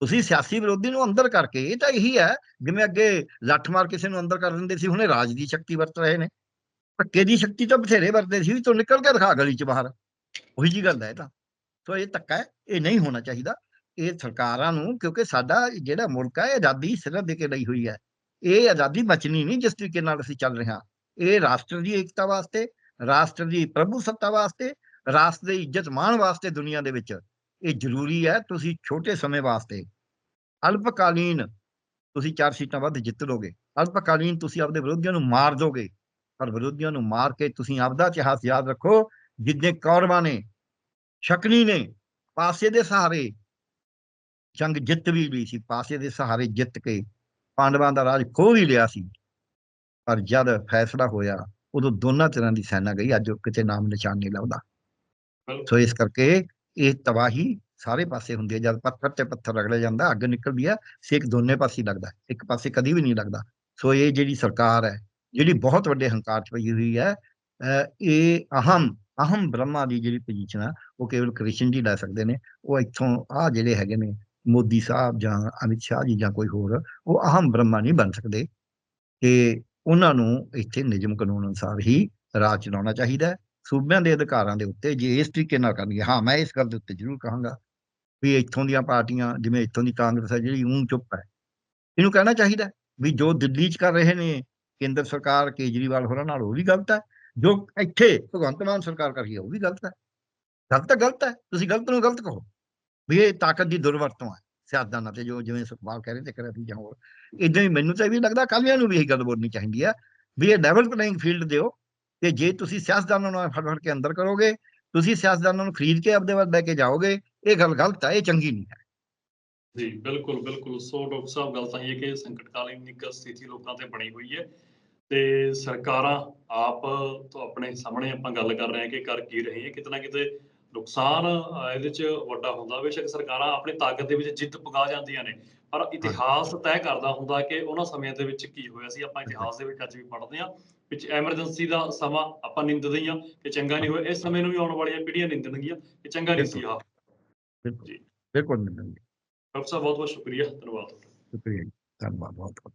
ਤੁਸੀਂ ਸਿਆਸੀ ਵਿਰੋਧੀ ਨੂੰ ਅੰਦਰ ਕਰਕੇ, ਇਹ ਤਾਂ ਇਹੀ ਹੈ, ਜਿਵੇਂ ਅੱਗੇ ਲੱਠ ਮਾਰ ਕਿਸੇ ਨੂੰ ਅੰਦਰ ਕਰ ਦਿੰਦੇ ਸੀ, ਹੁਣੇ ਰਾਜ ਦੀ ਸ਼ਕਤੀ ਵਰਤ ਰਹੇ ਨੇ। ਧੱਕੇ ਦੀ ਸ਼ਕਤੀ ਤਾਂ ਬਥੇਰੇ ਵਰਤਦੇ ਸੀ ਵੀ ਤੂੰ ਨਿਕਲ ਕੇ ਦਿਖਾ ਗਲੀ 'ਚ ਬਾਹਰ। ਉਹੀ ਜੀ ਗੱਲ ਹੈ ਇਹ ਤਾਂ। ਸੋ ਇਹ ਧੱਕਾ ਹੈ, ਇਹ ਨਹੀਂ ਹੋਣਾ ਚਾਹੀਦਾ। ਇਹ ਸਰਕਾਰਾਂ ਨੂੰ, ਕਿਉਂਕਿ ਸਾਡਾ ਜਿਹੜਾ ਮੁਲਕ ਹੈ ਇਹ ਆਜ਼ਾਦੀ ਸਿਰਫ ਦੇ ਕੇ ਲਈ ਹੋਈ ਹੈ। ਇਹ ਆਜ਼ਾਦੀ ਬਚਣੀ ਨਹੀਂ ਜਿਸ ਤਰੀਕੇ ਨਾਲ ਅਸੀਂ ਚੱਲ ਰਹੇ ਹਾਂ। ਇਹ ਰਾਸ਼ਟਰ ਦੀ ਏਕਤਾ ਵਾਸਤੇ, ਰਾਸ਼ਟਰ ਦੀ ਪ੍ਰਭੂ ਸੱਤਾ ਵਾਸਤੇ, ਰਾਸ਼ਟਰ ਦੀ ਇੱਜ਼ਤ ਮਾਣ ਵਾਸਤੇ ਦੁਨੀਆ ਦੇ ਵਿੱਚ ਇਹ ਜ਼ਰੂਰੀ ਹੈ। ਤੁਸੀਂ ਛੋਟੇ ਸਮੇਂ ਵਾਸਤੇ ਅਲਪਕਾਲੀਨ ਤੁਸੀਂ ਚਾਰ ਸੀਟਾਂ ਵੱਧ ਜਿੱਤ ਲੋਗੇ ਅਲਪਕਾਲੀਨ ਤੁਸੀਂ ਆਪਦੇ ਵਿਰੋਧੀਆਂ ਨੂੰ ਮਾਰ ਦੋਗੇ। ਪਰ ਵਿਰੋਧੀਆਂ ਨੂੰ ਮਾਰ ਕੇ ਤੁਸੀਂ ਆਪਦਾ ਇਤਿਹਾਸ ਯਾਦ ਰੱਖੋ, ਜਿੱਦੇ ਕੌਰਵਾਂ ਨੇ, ਸ਼ਕਨੀ ਨੇ ਪਾਸੇ ਦੇ ਸਹਾਰੇ ਜੰਗ ਜਿੱਤ ਵੀ ਲਈ ਸੀ। ਪਾਸੇ ਦੇ ਸਹਾਰੇ ਜਿੱਤ ਕੇ ਪਾਂਡਵਾਂ ਦਾ ਰਾਜ ਖੋਹ ਵੀ ਲਿਆ ਸੀ। ਪਰ ਜਦ ਫੈਸਲਾ ਹੋਇਆ ਉਦੋਂ ਦੋਨਾਂ ਤਰ੍ਹਾਂ ਦੀ ਸੈਨਾ ਗਈ। ਅੱਜ ਕਿਤੇ ਨਾਮ ਨਿਸ਼ਾਨ ਨਹੀਂ ਲੱਭਦਾ। ਸੋ ਇਸ ਕਰਕੇ ਇਹ ਤਬਾਹੀ ਸਾਰੇ ਪਾਸੇ ਹੁੰਦੀ ਹੈ। ਜਦ ਪੱਥਰ ਤੇ ਪੱਥਰ ਰਗੜਿਆ ਜਾਂਦਾ ਅੱਗ ਨਿਕਲਦੀ ਹੈ ਸੇਕ ਦੋਨੇ ਪਾਸੇ ਲੱਗਦਾ ਇੱਕ ਪਾਸੇ ਕਦੀ ਵੀ ਨਹੀਂ ਲੱਗਦਾ। ਸੋ ਇਹ ਜਿਹੜੀ ਸਰਕਾਰ ਹੈ ਜਿਹੜੀ ਬਹੁਤ ਵੱਡੇ ਹੰਕਾਰ ਚ ਪਈ ਹੋਈ ਹੈ ਇਹ ਅਹਮ ਅਹਮ ਬ੍ਰਹਮਾ ਦੀ ਜਿਹੜੀ ਪੋਜੀਸ਼ਨ ਆ ਉਹ ਕੇਵਲ ਕ੍ਰਿਸ਼ਨ ਜੀ ਲੈ ਸਕਦੇ ਨੇ। ਉਹ ਇੱਥੋਂ ਆ ਜਿਹੜੇ ਹੈਗੇ ਨੇ ਮੋਦੀ ਸਾਹਿਬ ਜਾਂ ਅਮਿਤ ਸ਼ਾਹ ਜੀ ਜਾਂ ਕੋਈ ਹੋਰ, ਉਹ ਅਹਮ ਬ੍ਰਹਮਾ ਨਹੀਂ ਬਣ ਸਕਦੇ। ਕਿ ਉਹਨਾਂ ਨੂੰ ਇੱਥੇ ਨਿਯਮ ਕਾਨੂੰਨ ਅਨੁਸਾਰ ਹੀ ਰਾਜ ਚਲਾਉਣਾ ਚਾਹੀਦਾ ਹੈ। ਸੂਬਿਆਂ ਦੇ ਅਧਿਕਾਰਾਂ ਦੇ ਉੱਤੇ ਜੇ ਇਸ ਤਰੀਕੇ ਨਾਲ ਕਰਨਗੇ, ਹਾਂ, ਮੈਂ ਇਸ ਗੱਲ ਦੇ ਉੱਤੇ ਜ਼ਰੂਰ ਕਹਾਂਗਾ ਵੀ ਇੱਥੋਂ ਦੀਆਂ ਪਾਰਟੀਆਂ, ਜਿਵੇਂ ਇੱਥੋਂ ਦੀ ਕਾਂਗਰਸ ਹੈ, ਜਿਹੜੀ ਊਂ ਚੁੱਪ ਹੈ, ਇਹਨੂੰ ਕਹਿਣਾ ਚਾਹੀਦਾ ਵੀ ਜੋ ਦਿੱਲੀ 'ਚ ਕਰ ਰਹੇ ਨੇ, ਕੇਂਦਰ ਸਰਕਾਰ, ਕੇਜਰੀਵਾਲ ਹੋਰਾਂ ਨਾਲ, ਉਹ ਵੀ ਗਲਤ ਹੈ। ਜੋ ਇੱਥੇ ਭਗਵੰਤ ਮਾਨ ਸਰਕਾਰ ਕਰ ਰਹੀ ਹੈ, ਉਹ ਵੀ ਗਲਤ ਹੈ। ਗਲਤ ਹੈ ਗਲਤ ਹੈ, ਤੁਸੀਂ ਗਲਤ ਨੂੰ ਗਲਤ ਕਹੋ। ਵੀ ਇਹ ਤਾਕਤ ਦੀ ਦੁਰਵਰਤੋਂ ਹੈ, ਸਿਆਸਤਦਾਨਾਂ ਤੇ ਜੋ ਜਿਵੇਂ ਸੁਖਪਾਲ ਕਹਿ ਰਹੇ ਤੇ ਕਰਿਆ ਵੀ ਜਾਂ ਹੋਰ ਇਦਾਂ ਹੀ ਮੈਨੂੰ ਤਾਂ ਵੀ ਲੱਗਦਾ ਕਾਲੀਆਂ ਨੂੰ ਵੀ ਇਹ ਗੱਲ ਬੋਲਣੀ ਚਾਹੀਦੀ ਹੈ ਵੀ ਇਹ ਲੈਵਲ ਪਲੇਇੰਗ ਫੀਲਡ ਦਿਓ, ਤੇ ਜੇ ਤੁਸੀਂ ਸਿਆਸਤਦਾਨਾਂ ਨੂੰ ਫੜ ਫੜ ਕੇ ਅੰਦਰ ਕਰੋਗੇ, ਤੁਸੀਂ ਸਿਆਸਤਦਾਨਾਂ ਨੂੰ ਖਰੀਦ ਕੇ ਆਪਦੇ ਵੱਲ ਲੈ ਕੇ ਜਾਓਗੇ, ਇਹ ਗੱਲ ਗਲਤ ਹੈ ਇਹ ਚੰਗੀ ਨਹੀਂ ਹੈ। ਜੀ, ਬਿਲਕੁਲ ਬਿਲਕੁਲ, ਸੋ ਡਾਕਟਰ ਸਾਹਿਬ, ਗੱਲ ਤਾਂ ਇਹ ਕਿ ਸੰਕਟਕਾਲੀਨ ਇੱਕ ਸਥਿਤੀ ਲੋਕਾਂ ਤੇ ਬਣੀ ਹੋਈ ਹੈ, ਤੇ ਸਰਕਾਰਾਂ ਆਪ ਤੋਂ ਆਪਣੇ ਸਾਹਮਣੇ ਆਪਾਂ ਗੱਲ ਕਰ ਰਹੇ ਹਾਂ ਕਿ ਕਰ ਕੀ ਰਹੇ ਹੈ ਕਿਤੇ ਕਿਤੇ ਨੁਕਸਾਨ ਇਹਦੇ ਚ ਵੱਡਾ ਹੁੰਦਾ। ਬੇਸ਼ੱਕ ਸਰਕਾਰਾਂ ਆਪਣੀ ਤਾਕਤ ਦੇ ਵਿੱਚ ਜਿੱਤ ਪਗਾ ਜਾਂਦੀਆਂ ਨੇ ਪਰ ਇਤਿਹਾਸ ਤੈਅ ਕਰਦਾ ਹੁੰਦਾ ਕਿ ਉਹਨਾਂ ਸਮਿਆਂ ਦੇ ਵਿੱਚ ਕੀ ਹੋਇਆ ਸੀ। ਆਪਾਂ ਇਤਿਹਾਸ ਦੇ ਵਿੱਚ ਅੱਜ ਵੀ ਪੜ੍ਹਦੇ ਹਾਂ। ਵਿੱਚ ਐਮਰਜੈਂਸੀ ਦਾ ਸਮਾਂ ਆਪਾਂ ਨਿੰਦਦੇ ਹੀ ਹਾਂ ਕਿ ਚੰਗਾ ਨਹੀਂ ਹੋਇਆ। ਇਸ ਸਮੇਂ ਨੂੰ ਵੀ ਆਉਣ ਵਾਲੀਆਂ ਪੀੜ੍ਹੀਆਂ ਨਿੰਦਣਗੀਆਂ ਕਿ ਚੰਗਾ ਨਹੀਂ ਸੀ ਆਹ। ਬਿਲਕੁਲ। ਬਿਲਕੁਲ ਡਾਕਟਰ ਸਾਹਿਬ ਬਹੁਤ ਬਹੁਤ ਸ਼ੁਕਰੀਆ। ਧੰਨਵਾਦ ਸ਼ੁਕਰੀਆ ਧੰਨਵਾਦ ਬਹੁਤ ਬਹੁਤ